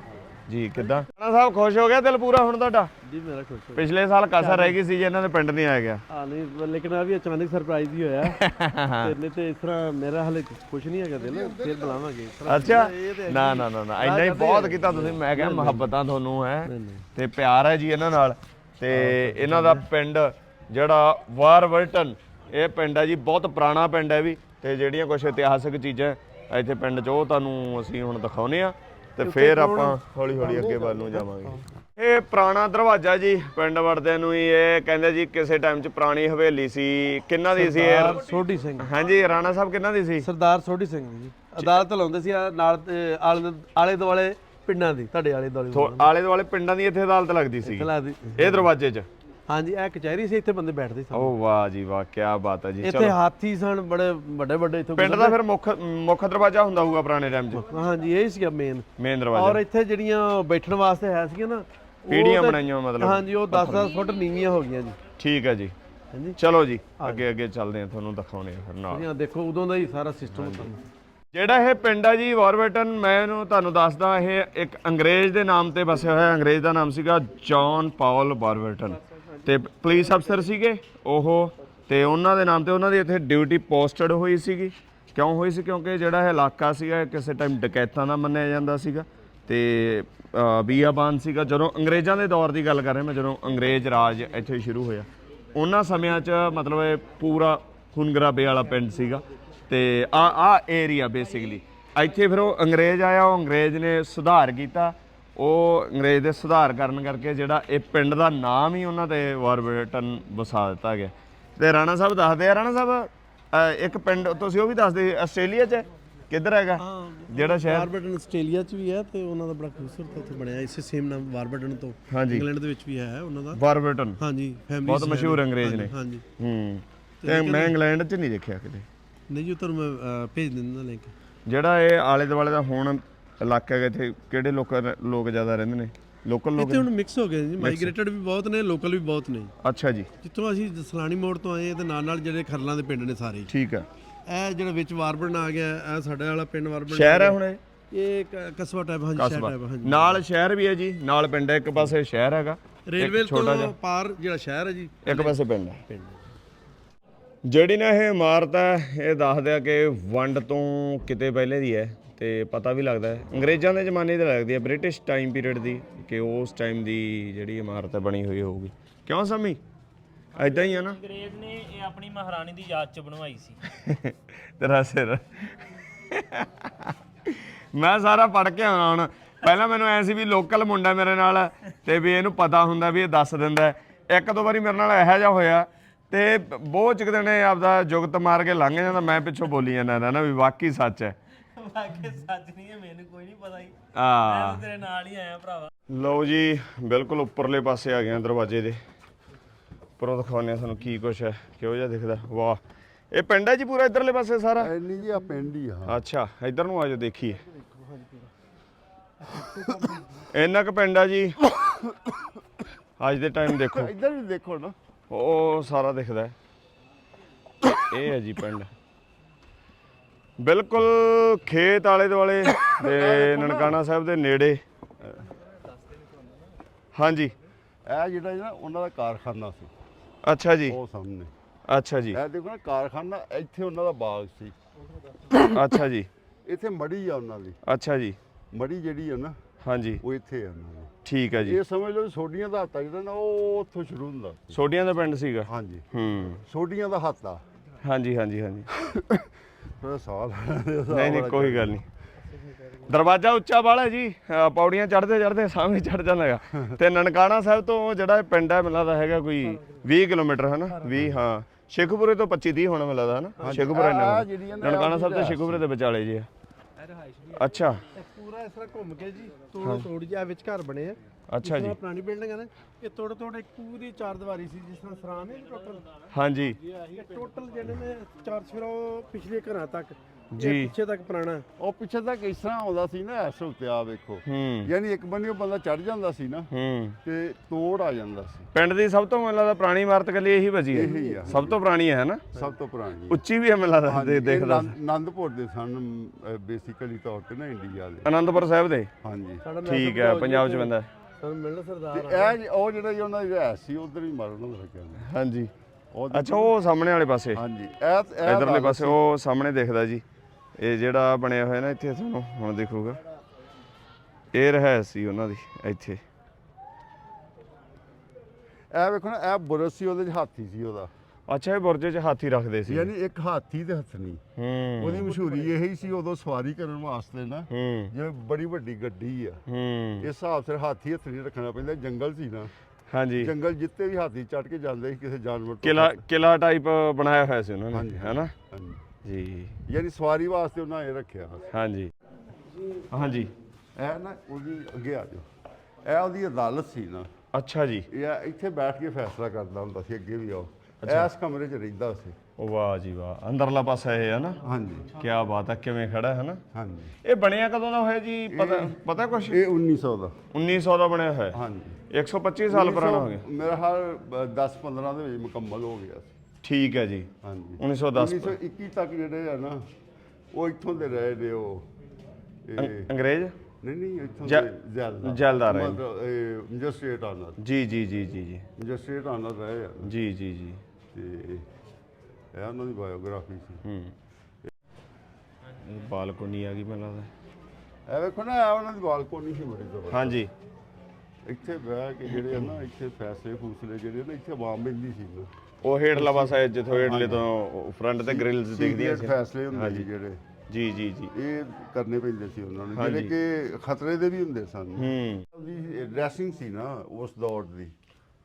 ਜੀ ਕਿੱਦਾਂ? ਰਾਣਾ ਸਾਹਿਬ ਖੁਸ਼ ਹੋ ਗਿਆ ਦਿਲ ਪੂਰਾ ਹੁਣ ਤੁਹਾਡਾ? ਜੀ ਮੇਰਾ ਖੁਸ਼ ਪਿਛਲੇ ਸਾਲ ਕਾਸਾ ਰਹਿ ਗਈ ਸੀ ਜੀ ਇਹਨਾਂ ਦੇ ਪਿੰਡ ਨਹੀਂ ਆਇਆ ਗਿਆ। ਆ ਨਹੀਂ ਲੇਕਿਨ ਆ ਵੀ ਅਚਾਨਕ ਸਰਪ੍ਰਾਈਜ਼ ਹੀ ਹੋਇਆ। ਤੇ ਨਹੀਂ ਤੇ ਇਸ ਤਰ੍ਹਾਂ ਮੇਰਾ ਹਲੇ ਕੁਝ ਨਹੀਂ ਹੈਗਾ ਦਿਲ ਫਿਰ ਬੁਲਾਵਾਂਗੇ। ਅੱਛਾ। ਨਾ ਨਾ ਨਾ ਨਾ ਇੰਨਾ ਹੀ ਬਹੁਤ ਕੀਤਾ ਤੁਸੀਂ ਮੈਂ ਕਿਹਾ ਮੁਹੱਬਤਾਂ ਤੁਹਾਨੂੰ ਹੈ। ਤੇ ਪਿਆਰ ਹੈ ਜੀ ਇਹਨਾਂ ਨਾਲ। ਤੇ ਇਹਨਾਂ ਦਾ ਪਿੰਡ ਜਿਹੜਾ ਵਾਰਵਲਟਨ ਇਹ ਪਿੰਡ ਹੈ ਜੀ ਬਹੁਤ ਪੁਰਾਣਾ ਪਿੰਡ ਹੈ ਵੀ। ਤੇ ਜਿਹੜੀਆਂ ਕੁਝ ਇਤਿਹਾਸਕ ਚੀਜ਼ਾਂ ਇੱਥੇ ਪਿੰਡ 'ਚ ਉਹ ਤੁਹਾਨੂੰ ਅਸੀਂ ਹੁਣ ਦਿਖਾਉਨੇ ਆ ਤੇ ਫਿਰ ਆਪਾਂ ਹੌਲੀ ਹੌਲੀ ਅੱਗੇ ਵੱਲ ਨੂੰ ਜਾਵਾਂਗੇ। ਇਹ ਪੁਰਾਣਾ ਦਰਵਾਜ਼ਾ ਜੀ ਪਿੰਡ ਵੜਦੇ ਨੂੰ ਹੀ ਇਹ ਕਹਿੰਦੇ ਜੀ ਕਿਸੇ ਟਾਈਮ 'ਚ ਪੁਰਾਣੀ ਹਵੇਲੀ ਸੀ। ਕਿੰਨਾ ਦੀ ਸੀ ਸਰਦਾਰ ਇਹ ਸੋਢੀ ਸਿੰਘ। ਹਾਂਜੀ ਰਾਣਾ ਸਾਹਿਬ ਕਿੰਨਾ ਦੀ ਸੀ? ਸਰਦਾਰ ਸੋਢੀ ਸਿੰਘ ਜੀ। ਅਦਾਲਤ ਲਾਉਂਦੇ ਸੀ ਆ ਨਾਲ ਆਲੇ ਆਲੇ ਦੁਆਲੇ ਪਿੰਡਾਂ ਦੀ ਤੁਹਾਡੇ ਆਲੇ ਦੁਆਲੇ ਆਲੇ ਦੁਆਲੇ ਪਿੰਡਾਂ ਦੀ ਇੱਥੇ ਅਦਾਲਤ ਲੱਗਦੀ ਸੀ। ਇਹ ਦਰਵਾਜ਼ੇ 'ਚ। ਹਾਂਜੀ ਇਹ ਕਚਹਿਰੀ ਸੀ ਇੱਥੇ ਬੰਦੇ ਬੈਠਦੇ ਸਨ ਓ ਵਾਹ ਜੀ ਵਾਹ ਕੀ ਬਾਤ ਹੈ ਜੀ। ਇੱਥੇ ਚਲੋ। ਹਾਥੀ ਸਨ ਬੜੇ ਵੱਡੇ ਵੱਡੇ ਇੱਥੋਂ ਪਿੰਡ ਦਾ ਫਿਰ ਮੁੱਖ ਮੁੱਖ ਦਰਵਾਜ਼ਾ ਹੁੰਦਾ ਹੋਊਗਾ ਪੁਰਾਣੇ ਟਾਈਮ 'ਚ। ਹਾਂਜੀ ਇਹ ਸੀਗਾ ਮੇਨ ਮੇਨ ਔਰ ਦਰਵਾਜ਼ਾ ਇੱਥੇ ਜਿਹੜੀਆਂ ਬੈਠਣ ਵਾਸਤੇ ਹੈ ਸੀਗੀਆਂ ਨਾ ਉਹ ਪੀੜ੍ਹੀਆਂ ਤਾਂ- ਬਣਾਈਆਂ ਮਤਲਬ। ਹਾਂਜੀ ਉਹ 10-10 ਫੁੱਟ ਨੀਵੀਆਂ ਹੋ ਗਈਆਂ ਜੀ। ਠੀਕ ਹੈ ਜੀ। ਹਾਂਜੀ। ਚਲੋ ਜੀ ਅੱਗੇ ਅੱਗੇ ਚੱਲਦੇ ਆ ਤੁਹਾਨੂੰ ਦਿਖਾਉਣੇ ਆ ਫਿਰ ਨਾਲ। ਜਿਹੜੀਆਂ ਦੇਖੋ ਉਦੋਂ ਦਾ ਹੀ ਸਾਰਾ ਸਿਸਟਮ ਜਿਹੜਾ ਇਹ ਪਿੰਡ ਆ ਜੀ ਵਾਰਬਟਨ ਮੈਂ ਇਹਨੂੰ ਤੁਹਾਨੂੰ ਦੱਸਦਾ ਇਹ ਇੱਕ ਅੰਗਰੇਜ਼ ਦੇ ਨਾਮ ਤੇ ਵਸਿਆ ਹੋਇਆ ਅੰਗਰੇਜ਼ ਦਾ ਨਾਮ ਸੀਗਾ ਜੌਨ ਪਾਲ ਵਾਰਬਟਨ ਤੇ ਪੁਲਿਸ ਅਫਸਰ ਸੀਗੇ ਉਹ, ਤੇ ਉਹਨਾਂ ਦੇ ਨਾਮ ਤੇ ਉਹਨਾਂ ਦੀ ਇੱਥੇ ਡਿਊਟੀ ਪੋਸਟਡ ਹੋਈ ਸੀਗੀ। ਕਿਉਂ ਹੋਈ ਸੀ? ਕਿਉਂਕਿ ਜਿਹੜਾ ਇਹ ਇਲਾਕਾ ਸੀਗਾ ਕਿਸੇ ਟਾਈਮ ਡਕੈਤਾਂ ਦਾ ਮੰਨਿਆ ਜਾਂਦਾ ਸੀਗਾ। ਤੇ ਬੀਆਬਾਨ ਸੀਗਾ। ਜਦੋਂ ਅੰਗਰੇਜ਼ਾਂ ਦੇ ਦੌਰ ਦੀ ਗੱਲ ਕਰ ਰਿਹਾ ਮੈਂ, ਜਦੋਂ ਅੰਗਰੇਜ਼ ਰਾਜ ਇੱਥੇ ਸ਼ੁਰੂ ਹੋਇਆ। ਉਹਨਾਂ ਸਮਿਆਂ 'ਚ ਮਤਲਬ ਇਹ ਪੂਰਾ ਖੂਨਗਰਾਬੇ ਵਾਲਾ ਪਿੰਡ ਸੀਗਾ। ਤੇ ਆ ਆ ਏਰੀਆ ਬੇਸਿਕਲੀ ਇੱਥੇ ਫਿਰ ਉਹ ਅੰਗਰੇਜ਼ ਆਇਆ, ਉਹ ਅੰਗਰੇਜ਼ ਨੇ ਸੁਧਾਰ ਕੀਤਾ। ਉਹ ਅੰਗਰੇਜ਼ ਦੇ ਸੁਧਾਰ ਕਰਨ ਕਰਕੇ ਜਿਹੜਾ ਇਹ ਪਿੰਡ ਦਾ ਨਾਮ ਹੀ ਉਹਨਾਂ ਦੇ ਵਾਰਬਰਟਨ ਵਸਾ ਦਿੱਤਾ ਗਿਆ। ਤੇ ਰਾਣਾ ਸਾਹਿਬ ਦੱਸਦੇ ਆ ਰਾਣਾ ਸਾਹਿਬ ਇੱਕ ਪਿੰਡ ਤੁਸੀਂ ਉਹ ਵੀ ਦੱਸਦੇ ਆਸਟ੍ਰੇਲੀਆ 'ਚ? ਕਿੱਧਰ ਹੈਗਾ? ਜਿਹੜਾ ਸ਼ਹਿਰ? ਵਾਰਬਟਨ ਆਸਟ੍ਰੇਲੀਆ ਚ ਵੀ ਹੈ ਤੇ ਉਹਨਾਂ ਦਾ ਬੜਾ ਖੂਬਸੂਰਤ ਉੱਥੇ ਬਣਿਆ ਇਸੇ ਸੇਮ ਨਾਮ ਵਾਰਬਟਨ ਤੋਂ ਇੰਗਲੈਂਡ ਦੇ ਵਿੱਚ ਵੀ ਹੈ ਉਹਨਾਂ ਦਾ। ਵਾਰਬਰਟਨ। ਹਾਂਜੀ ਫੈਮਿਲੀ ਬਹੁਤ ਮਸ਼ਹੂਰ ਅੰਗਰੇਜ਼ ਨੇ। ਹਾਂਜੀ ਹੂੰ। ਤੇ ਮੈਂ ਇੰਗਲੈਂਡ 'ਚ ਨਹੀਂ ਦੇਖਿਆ ਕਿਤੇ ਨਹੀਂ ਜੀ ਤੁਹਾਨੂੰ ਮੈਂ ਭੇਜ ਦਿੰਦਾ ਲਿੰਕ ਜਿਹੜਾ ਇਹ ਆਲੇ ਦੁਆਲੇ ਦਾ ਹੁਣ ਇਲਾਕਾ ਹੈਗਾ ਇੱਥੇ ਕਿਹੜੇ ਲੋਕ ਲੋਕ ਜ਼ਿਆਦਾ ਰਹਿੰਦੇ ਨੇ? ਲੋਕਲ ਲੋਕ ਇੱਥੇ ਹੁਣ ਮਿਕਸ ਹੋ ਗਏ ਜੀ ਮਾਈਗ੍ਰੇਟਡ ਵੀ ਬਹੁਤ ਨੇ ਲੋਕਲ ਵੀ ਬਹੁਤ ਨੇ। ਅੱਛਾ ਜੀ। ਜਿੱਥੋਂ ਅਸੀਂ ਸਲਾਣੀ ਮੋੜ ਤੋਂ ਆਏ ਤੇ ਨਾਲ ਨਾਲ ਜਿਹੜੇ ਖਰਲਾਂ ਦੇ ਪਿੰਡ ਨੇ ਸਾਰੇ। ਹੀ। ਠੀਕ ਹੈ ਇਹ ਜਿਹੜਾ ਵਿੱਚ ਵਾਰਬਨ ਆ ਗਿਆ ਇਹ ਸਾਡੇ ਵਾਲਾ ਪਿੰਡ ਵਾਰਬਨ ਸ਼ਹਿਰ ਹੈ ਹੁਣ ਇਹ? ਇਹ ਕਸਬਾ ਟਾਈਪ ਹਾਂਜੀ ਸ਼ਹਿਰ ਟਾਈਪ ਹਾਂਜੀ। ਨਾਲ ਸ਼ਹਿਰ ਵੀ ਹੈ ਜੀ ਨਾਲ ਪਿੰਡ ਹੈ ਇੱਕ ਪਾਸੇ ਸ਼ਹਿਰ ਹੈਗਾ ਰੇਲਵੇ ਤੋਂ ਪਾਰ ਜਿਹੜਾ ਸ਼ਹਿਰ ਹੈ ਜੀ ਇੱਕ ਪਾਸੇ ਪਿੰਡ ਹੈ। ਜਿਹੜੀ ਨਾ ਇਹ ਇਮਾਰਤ ਹੈ ਇਹ ਦੱਸਦੇ ਆ ਕਿ ਵੰਡ ਤੋਂ ਕਿਤੇ ਪਹਿਲੇ ਦੀ ਹੈ। ਤੇ ਪਤਾ ਵੀ ਲੱਗਦਾ ਹੈ। ਅੰਗਰੇਜ਼ਾਂ ਦੇ ਜ਼ਮਾਨੇ ਦੀ ਲੱਗਦੀ ਹੈ ਬ੍ਰਿਟਿਸ਼ ਟਾਈਮ ਪੀਰੀਅਡ ਦੀ ਕਿ ਉਸ ਟਾਈਮ ਦੀ ਜਿਹੜੀ ਇਮਾਰਤ ਹੈ ਬਣੀ ਹੋਈ ਹੋਊਗੀ। ਕਿਉਂ ਸਮੀ? ਐਦਾਂ ਹੀ ਆ ਨਾ। ਅੰਗਰੇਜ਼ ਨੇ ਇਹ ਆਪਣੀ ਮਹਾਰਾਣੀ ਦੀ ਯਾਦ ਚ ਬਣਵਾਈ ਸੀ। ਤੇਰਾ ਸਿਰ। ਮੈਂ ਸਾਰਾ ਪੜ ਕੇ ਆਉਣਾ ਹੁਣ। ਪਹਿਲਾਂ ਮੈਨੂੰ ਐ ਸੀ ਵੀ ਲੋਕਲ ਮੁੰਡਾ ਮੇਰੇ ਨਾਲ ਤੇ ਵੀ ਇਹਨੂੰ ਪਤਾ ਹੁੰਦਾ ਵੀ ਇਹ ਦੱਸ ਦਿੰਦਾ ਹੈ। ਇੱਕ ਦੋ ਵਾਰੀ ਮੇਰੇ ਨਾਲ ਇਹੋ ਜਿਹਾ ਹੋਇਆ ਤੇ ਬਹੁਤ ਚਿਕ ਦਿਨੇ ਆਪਦਾ ਜੁਗਤ ਮਾਰ ਕੇ ਲੰਘ ਜਾਂਦਾ ਮੈਂ ਪਿੱਛੋਂ ਬੋਲੀ ਜਾਂਦਾ ਨਾ ਵੀ ਵਾਕਈ ਸੱਚ ਹੈ। ਵਾਕਿਆ ਸੱਚ ਨਹੀਂ ਹੈ ਮੈਨੂੰ ਕੋਈ ਨਹੀਂ ਪਤਾ ਹੀ। ਆ ਤੇਰੇ ਨਾਲ ਹੀ ਆਇਆ ਭਰਾਵਾ। ਲਓ ਜੀ ਬਿਲਕੁਲ ਉੱਪਰਲੇ ਪਾਸੇ ਆ ਗਏ ਆ ਦਰਵਾਜ਼ੇ ਦੇ। ਉੱਪਰੋਂ ਦਿਖਾਉਂਦੇ ਆ ਤੁਹਾਨੂੰ ਕੀ ਕੁਛ ਹੈ ਕਿਹੋ ਜਿਹਾ ਦਿਖਦਾ। ਵਾਹ ਇਹ ਪਿੰਡ ਹੈ ਜੀ ਪੂਰਾ ਇਧਰਲੇ ਪਾਸੇ ਸਾਰਾ? ਐਨੀ ਜੀ ਆ ਪਿੰਡ ਹੀ ਆ। ਅੱਛਾ ਇਧਰ ਨੂੰ ਆਜੋ ਦੇਖੀਏ। ਇੰਨਾ ਕੁ ਪਿੰਡ ਆ ਜੀ। ਅੱਜ ਦੇ ਟਾਈਮ ਦੇਖੋ। ਇੱਧਰ ਵੀ ਦੇਖੋ ਨਾ। ਉਹ ਸਾਰਾ ਦਿਖਦਾ ਹੈ। ਇਹ ਹੈ ਜੀ ਪਿੰਡ। ਬਿਲਕੁਲ ਖੇਤ ਆਲੇ ਦੁਆਲੇ ਤੇ ਨਨਕਾਣਾ ਸਾਹਿਬ ਦੇ ਨੇੜੇ। ਹਾਂਜੀ। ਇਹ ਜਿਹੜਾ ਨਾ ਉਹਨਾਂ ਦਾ ਕਾਰਖਾਨਾ ਸੀ। ਅੱਛਾ ਜੀ। ਉਹ ਸਾਹਮਣੇ। ਅੱਛਾ ਜੀ। ਇਹ ਦੇਖੋ ਨਾ ਕਾਰਖਾਨਾ ਇੱਥੇ ਉਹਨਾਂ ਦਾ ਬਾਗ ਸੀ। ਅੱਛਾ ਜੀ। ਇੱਥੇ ਮੜੀ ਆ ਉਹਨਾਂ ਦੀ। ਅੱਛਾ ਜੀ। ਮੜੀ ਜਿਹੜੀ ਆ ਨਾ ਹਾਂਜੀ। ਉਹ ਇੱਥੇ ਆ ਉਹਨਾਂ ਦੀ। ਠੀਕ ਹੈ ਜੀ। ਇਹ ਸਮਝ ਲਓ ਸੋਡੀਆਂ ਦਾ ਆ ਜਿਹੜਾ ਨਾ ਉਹ ਉੱਥੋਂ ਸ਼ੁਰੂ ਹੁੰਦਾ ਸੋਡੀਆਂ ਦਾ ਪਿੰਡ ਸੀਗਾ। ਹਾਂਜੀ। ਹੂੰ। ਸੋਡੀਆਂ ਦਾ ਆ। ਹਾਂਜੀ ਹਾਂਜੀ ਹਾਂਜੀ। ਥੋੜਾ ਸਵਾਲ ਨਹੀਂ ਨਹੀਂ ਕੋਈ ਗੱਲ ਨਹੀਂ। ਦਰਵਾਜ਼ਾ ਉੱਚਾ ਵਾਲਾ ਜੀ ਪੌੜੀਆਂ ਚੜਦੇ ਚੜਦੇ ਸਾਹਮਣੇ ਚੜ ਜਾਂਦਾ ਹੈਗਾ। ਤੇ ਨਨਕਾਣਾ ਸਾਹਿਬ ਤੋਂ ਜਿਹੜਾ ਇਹ ਪਿੰਡ ਹੈ ਮੈਨੂੰ ਲੱਗਦਾ ਹੈਗਾ ਕੋਈ 20 ਕਿਲੋਮੀਟਰ ਹੈ ਨਾ 20 ਹਾਂ। ਸ਼ੇਖੂਪੁਰੇ ਤੋਂ 25 30 ਹੋਣਾ ਮੈਨੂੰ ਲੱਗਦਾ ਹੈ ਨਾ ਸ਼ੇਖੂਪੁਰੇ ਆਹ ਇੰਨਾ ਨਾ ਨਨਕਾਣਾ ਸਾਹਿਬ ਤੇ ਸ਼ੇਖੂਪੁਰੇ ਦੇ ਵਿਚਾਲੇ ਜੀ। ਅੱਛਾ। ਪੂਰਾ ਇਸ ਤਰ੍ਹਾਂ ਘੁੰਮ ਕੇ ਜੀ ਤੋੜ ਤੋੜ ਜਿਹਾ ਵਿੱਚ ਘਰ ਬਣੇ ਆ। ਅੱਛਾ ਜੀ। ਪੁਰਾਣੀ ਬਿਲਡਿੰਗ ਹੈ ਨਾ ਇਹ ਤੋੜ ਤੋੜ ਇੱਕ ਪੂਰੀ ਚਾਰ ਦੀਵਾਰੀ ਸੀ ਜਿਸ ਤਰ੍ਹਾਂ ਸਰਾਂ ਨੇ ਟੋਟਲ ਹਾਂਜੀ। ਇਹ ਟੋਟਲ ਜਿਹੜੇ ਨੇ ਚਾਰ ਉਹ ਪਿਛਲੇ ਘਰਾਂ ਤੱਕ ਜੀ। ਪਿੱਛੇ ਤੱਕ ਪੁਰਾਣਾ। ਉਹ ਪਿੱਛੇ ਤੱਕ ਇਸ ਤਰ੍ਹਾਂ ਆਉਂਦਾ ਸੀ ਨਾ ਐਸ ਉੱਤੇ ਆ ਵੇਖੋ। ਹੂੰ। ਯਾਨੀ ਇੱਕ ਬੰਨੇ ਬੰਦਾ ਚੜ ਜਾਂਦਾ ਸੀ ਨਾ ਹੂੰ। ਤੇ ਤੋੜ ਆ ਜਾਂਦਾ ਸੀ। ਪਿੰਡ ਦੀ ਸਭ ਤੋਂ ਮੈਨੂੰ ਲੱਗਦਾ ਪੁਰਾਣੀ ਇਮਾਰਤ ਕੱਲੀ ਇਹੀ ਬਚੀ ਹੈ। ਸਭ ਤੋਂ ਪੁਰਾਣੀ ਹੈ ਨਾ? ਸਭ ਤੋਂ ਪੁਰਾਣੀ ਉੱਚੀ ਵੀ ਹੈ ਮੈਨੂੰ ਲੱਗਦਾ ਦੇਖਦਾ। ਆਨੰਦ- ਆਨੰਦਪੁਰ ਦੇ ਸਨ ਬੇਸਿਕਲੀ ਤੌਰ ਤੇ ਨਾ ਇੰਡੀਆ ਦੇ। ਆਨੰਦਪੁਰ ਸਾਹਿਬ ਦੇ? ਹਾਂਜੀ। ਠੀਕ ਹੈ ਪੰਜਾਬ 'ਚ ਬੰਦਾ ਸਾਨੂੰ ਮਿਲਣਾ ਤੇ ਸਰਦਾਰ ਇਹ ਜੀ- ਉਹ ਜਿਹੜਾ ਜੀ ਉਹਨਾਂ ਦੀ ਰਿਹਾਇਸ਼ ਸੀ ਉਧਰ ਹੀ ਮਰਨ ਹੋ ਲੱਗਿਆ ਹਾਂਜੀ। ਉਹ ਅੱਛਾ ਉਹ ਸਾਹਮਣੇ ਵਾਲੇ ਪਾਸੇ। ਹਾਂਜੀ ਇਹ ਇਹ ਇਧਰਲੇ ਗੱਲ ਪਾਸੇ ਉਹ ਸਾਹਮਣੇ ਦਿਖਦਾ ਜੀ। ਇਹ ਜਿਹੜਾ ਬਣਿਆ ਹੋਇਆ ਨਾ ਇੱਥੇ ਤੁਹਾਨੂੰ ਹੁਣ ਦੇਖੂਗਾ। ਇਹ ਰਹਿ ਸੀ ਉਹਨਾਂ ਦੀ ਇੱਥੇ। ਇਹ ਵੇਖੋ ਨਾ ਇਹ ਬੁਰਜ ਸੀ ਉਹਦੇ ਚ ਹਾਥੀ ਸੀ ਉਹਦਾ। ਅੱਛਾ ਇਹ ਬੁਰਜੇ 'ਚ ਹਾਥੀ ਰੱਖਦੇ ਸੀ। ਯਾਨੀ ਇੱਕ ਹਾਥੀ ਤੇ ਹੱਥਣੀ ਹੂੰ। ਉਹਦੀ ਮਸ਼ਹੂਰੀ ਇਹੀ ਸੀ ਉਦੋਂ ਸਵਾਰੀ ਕਰਨ ਵਾਸਤੇ ਨਾ ਹੂੰ। ਜਿਵੇਂ ਬੜੀ ਵੱਡੀ ਗੱਡੀ ਆ। ਹੂੰ। ਇਸ ਹਿਸਾਬ ਸਿਰ ਹਾਥੀ ਹੱਥਣੀ ਰੱਖਣਾ ਪੈਂਦਾ ਜੰਗਲ ਸੀ ਨਾ। ਹਾਂਜੀ। ਜੰਗਲ ਜਿੱਤੇ ਵੀ ਹਾਥੀ ਚੜ ਕੇ ਜਾਂਦੇ ਸੀ ਕਿਸੇ ਜਾਨਵਰ ਤੋਂ ਕਿਲਾ ਕਿਲਾ ਟਾਈਪ ਬਣਾਇਆ ਹੋਇਆ ਸੀ ਉਹਨਾਂ ਨੇ ਹੈਨਾ। ਜੀ। ਯਾਨੀ ਸਵਾਰੀ ਵਾਸਤੇ ਉਹਨਾਂ ਇਹ ਰੱਖਿਆ। ਹਾਂਜੀ। ਹਾਂਜੀ। ਇਹ ਨਾ ਉਹਦੀ ਅੱਗੇ ਆ ਜਾਓ। ਇਹ ਉਹਦੀ ਅਦਾਲਤ ਸੀ ਨਾ। ਅੱਛਾ ਜੀ। ਇਹ ਇੱਥੇ ਬੈਠ ਕੇ ਫੈਸਲਾ ਕਰਦਾ ਹੁੰਦਾ ਸੀ ਅੱਗੇ ਵੀ ਆਓ। ਇਸ ਕਮਰੇ 'ਚ ਰਹਿੰਦਾ ਸੀ ਉਹ ਵਾਹ ਜੀ ਵਾਹ ਅੰਦਰਲਾ ਪਾਸਾ ਇਹ ਹੈ ਨਾ? ਹਾਂਜੀ। ਕੀ ਬਾਤ ਹੈ ਕਿਵੇਂ ਖੜਾ ਹੈ ਨਾ? ਹਾਂਜੀ। ਇਹ ਬਣਿਆ ਕਦੋਂ ਦਾ ਹੋਇਆ ਜੀ? ਪਤਾ ਪਤਾ ਕੁਛ? ਇਹ 1900 ਦਾ। 1900 ਦਾ ਬਣਿਆ ਹੋਇਆ। ਹੈ। ਹਾਂਜੀ 125 ਸਾਲ ਪੁਰਾਣਾ ਹੋ ਗਿਆ। ਮੇਰਾ ਹਾਲ 10 15 ਦੇ ਵਿੱਚ ਮੁਕੰਮਲ ਹੋ ਗਿਆ ਸੀ। ਠੀਕ ਹੈ ਜੀ। ਹਾਂਜੀ। 1910 1921 ਤੱਕ ਜਿਹੜੇ ਆ ਨਾ ਉਹ ਇੱਥੋਂ ਦੇ ਰਹੇ ਨੇ ਉਹ। ਇਹ ਅੰਗਰੇਜ਼? ਨਹੀਂ ਨਹੀਂ ਇੱਥੋਂ ਜੈ- ਦੇ ਜੈਲਦਾਰ। ਜੈਲਦਾਰ ਰਹੇ ਨੇ। ਮਤਲਬ ਇਹ ਮੈਜਿਸਟ੍ਰੇਟ ਆਨਰ ਜੀ ਜੀ ਜੀ ਜੀ ਜੀ। ਮੈਜਿਸਟ੍ਰੇਟ ਆਨਰ ਰਹੇ ਆ। ਜੀ ਜੀ ਜੀ। ਤੇ ਇਹ ਉਹਨਾਂ ਦੀ ਬਾਇਓਗ੍ਰਾਫੀ ਸੀ। ਹੂੰ। ਇਹ ਬਾਲਕੋਨੀ ਆ ਗਈ ਮੈਨੂੰ ਲੱਗਦਾ। ਇਹ ਵੇਖੋ ਨਾ ਇਹ ਉਹਨਾਂ ਦੀ ਬਾਲਕੋਨੀ ਸੀ ਬੜੀ ਜ਼ਬਰਦਸਤ। ਹਾਂਜੀ। ਇੱਥੇ ਬਹਿ ਕੇ ਜਿਹੜੇ ਆ ਨਾ ਇੱਥੇ ਫੈਸਲੇ ਫੂਸਲੇ ਜਿਹੜੇ ਨਾ ਇੱਥੇ ਆਵਾਮ ਮਿਲਦੀ ਸੀ। ਨਾ ਉਹ ਹੇਠਲਾ ਪਾਸਾ ਹੈ ਜਿੱਥੋਂ ਹੇਠਲੇ ਤੋਂ ਫਰੰਟ ਤੇ ਗ੍ਰਿਲਸ ਦਿਖਦੀਆਂ ਸੀ। ਫੈਸਲੇ ਹੁੰਦੇ। ਸੀ ਜਿਹੜੇ। ਜੀ ਜੀ ਜੀ। ਇਹ ਕਰਨੇ ਪੈਂਦੇ ਸੀ ਉਹਨਾਂ ਨੂੰ। ਜਿਹੜੇ ਕਿ ਖਤਰੇ ਦੇ ਵੀ ਹੁੰਦੇ ਸਨ। ਹੂੰ। ਡਰੈਸਿੰਗ ਸੀ ਨਾ ਉਸ ਦੌਰ ਦੀ।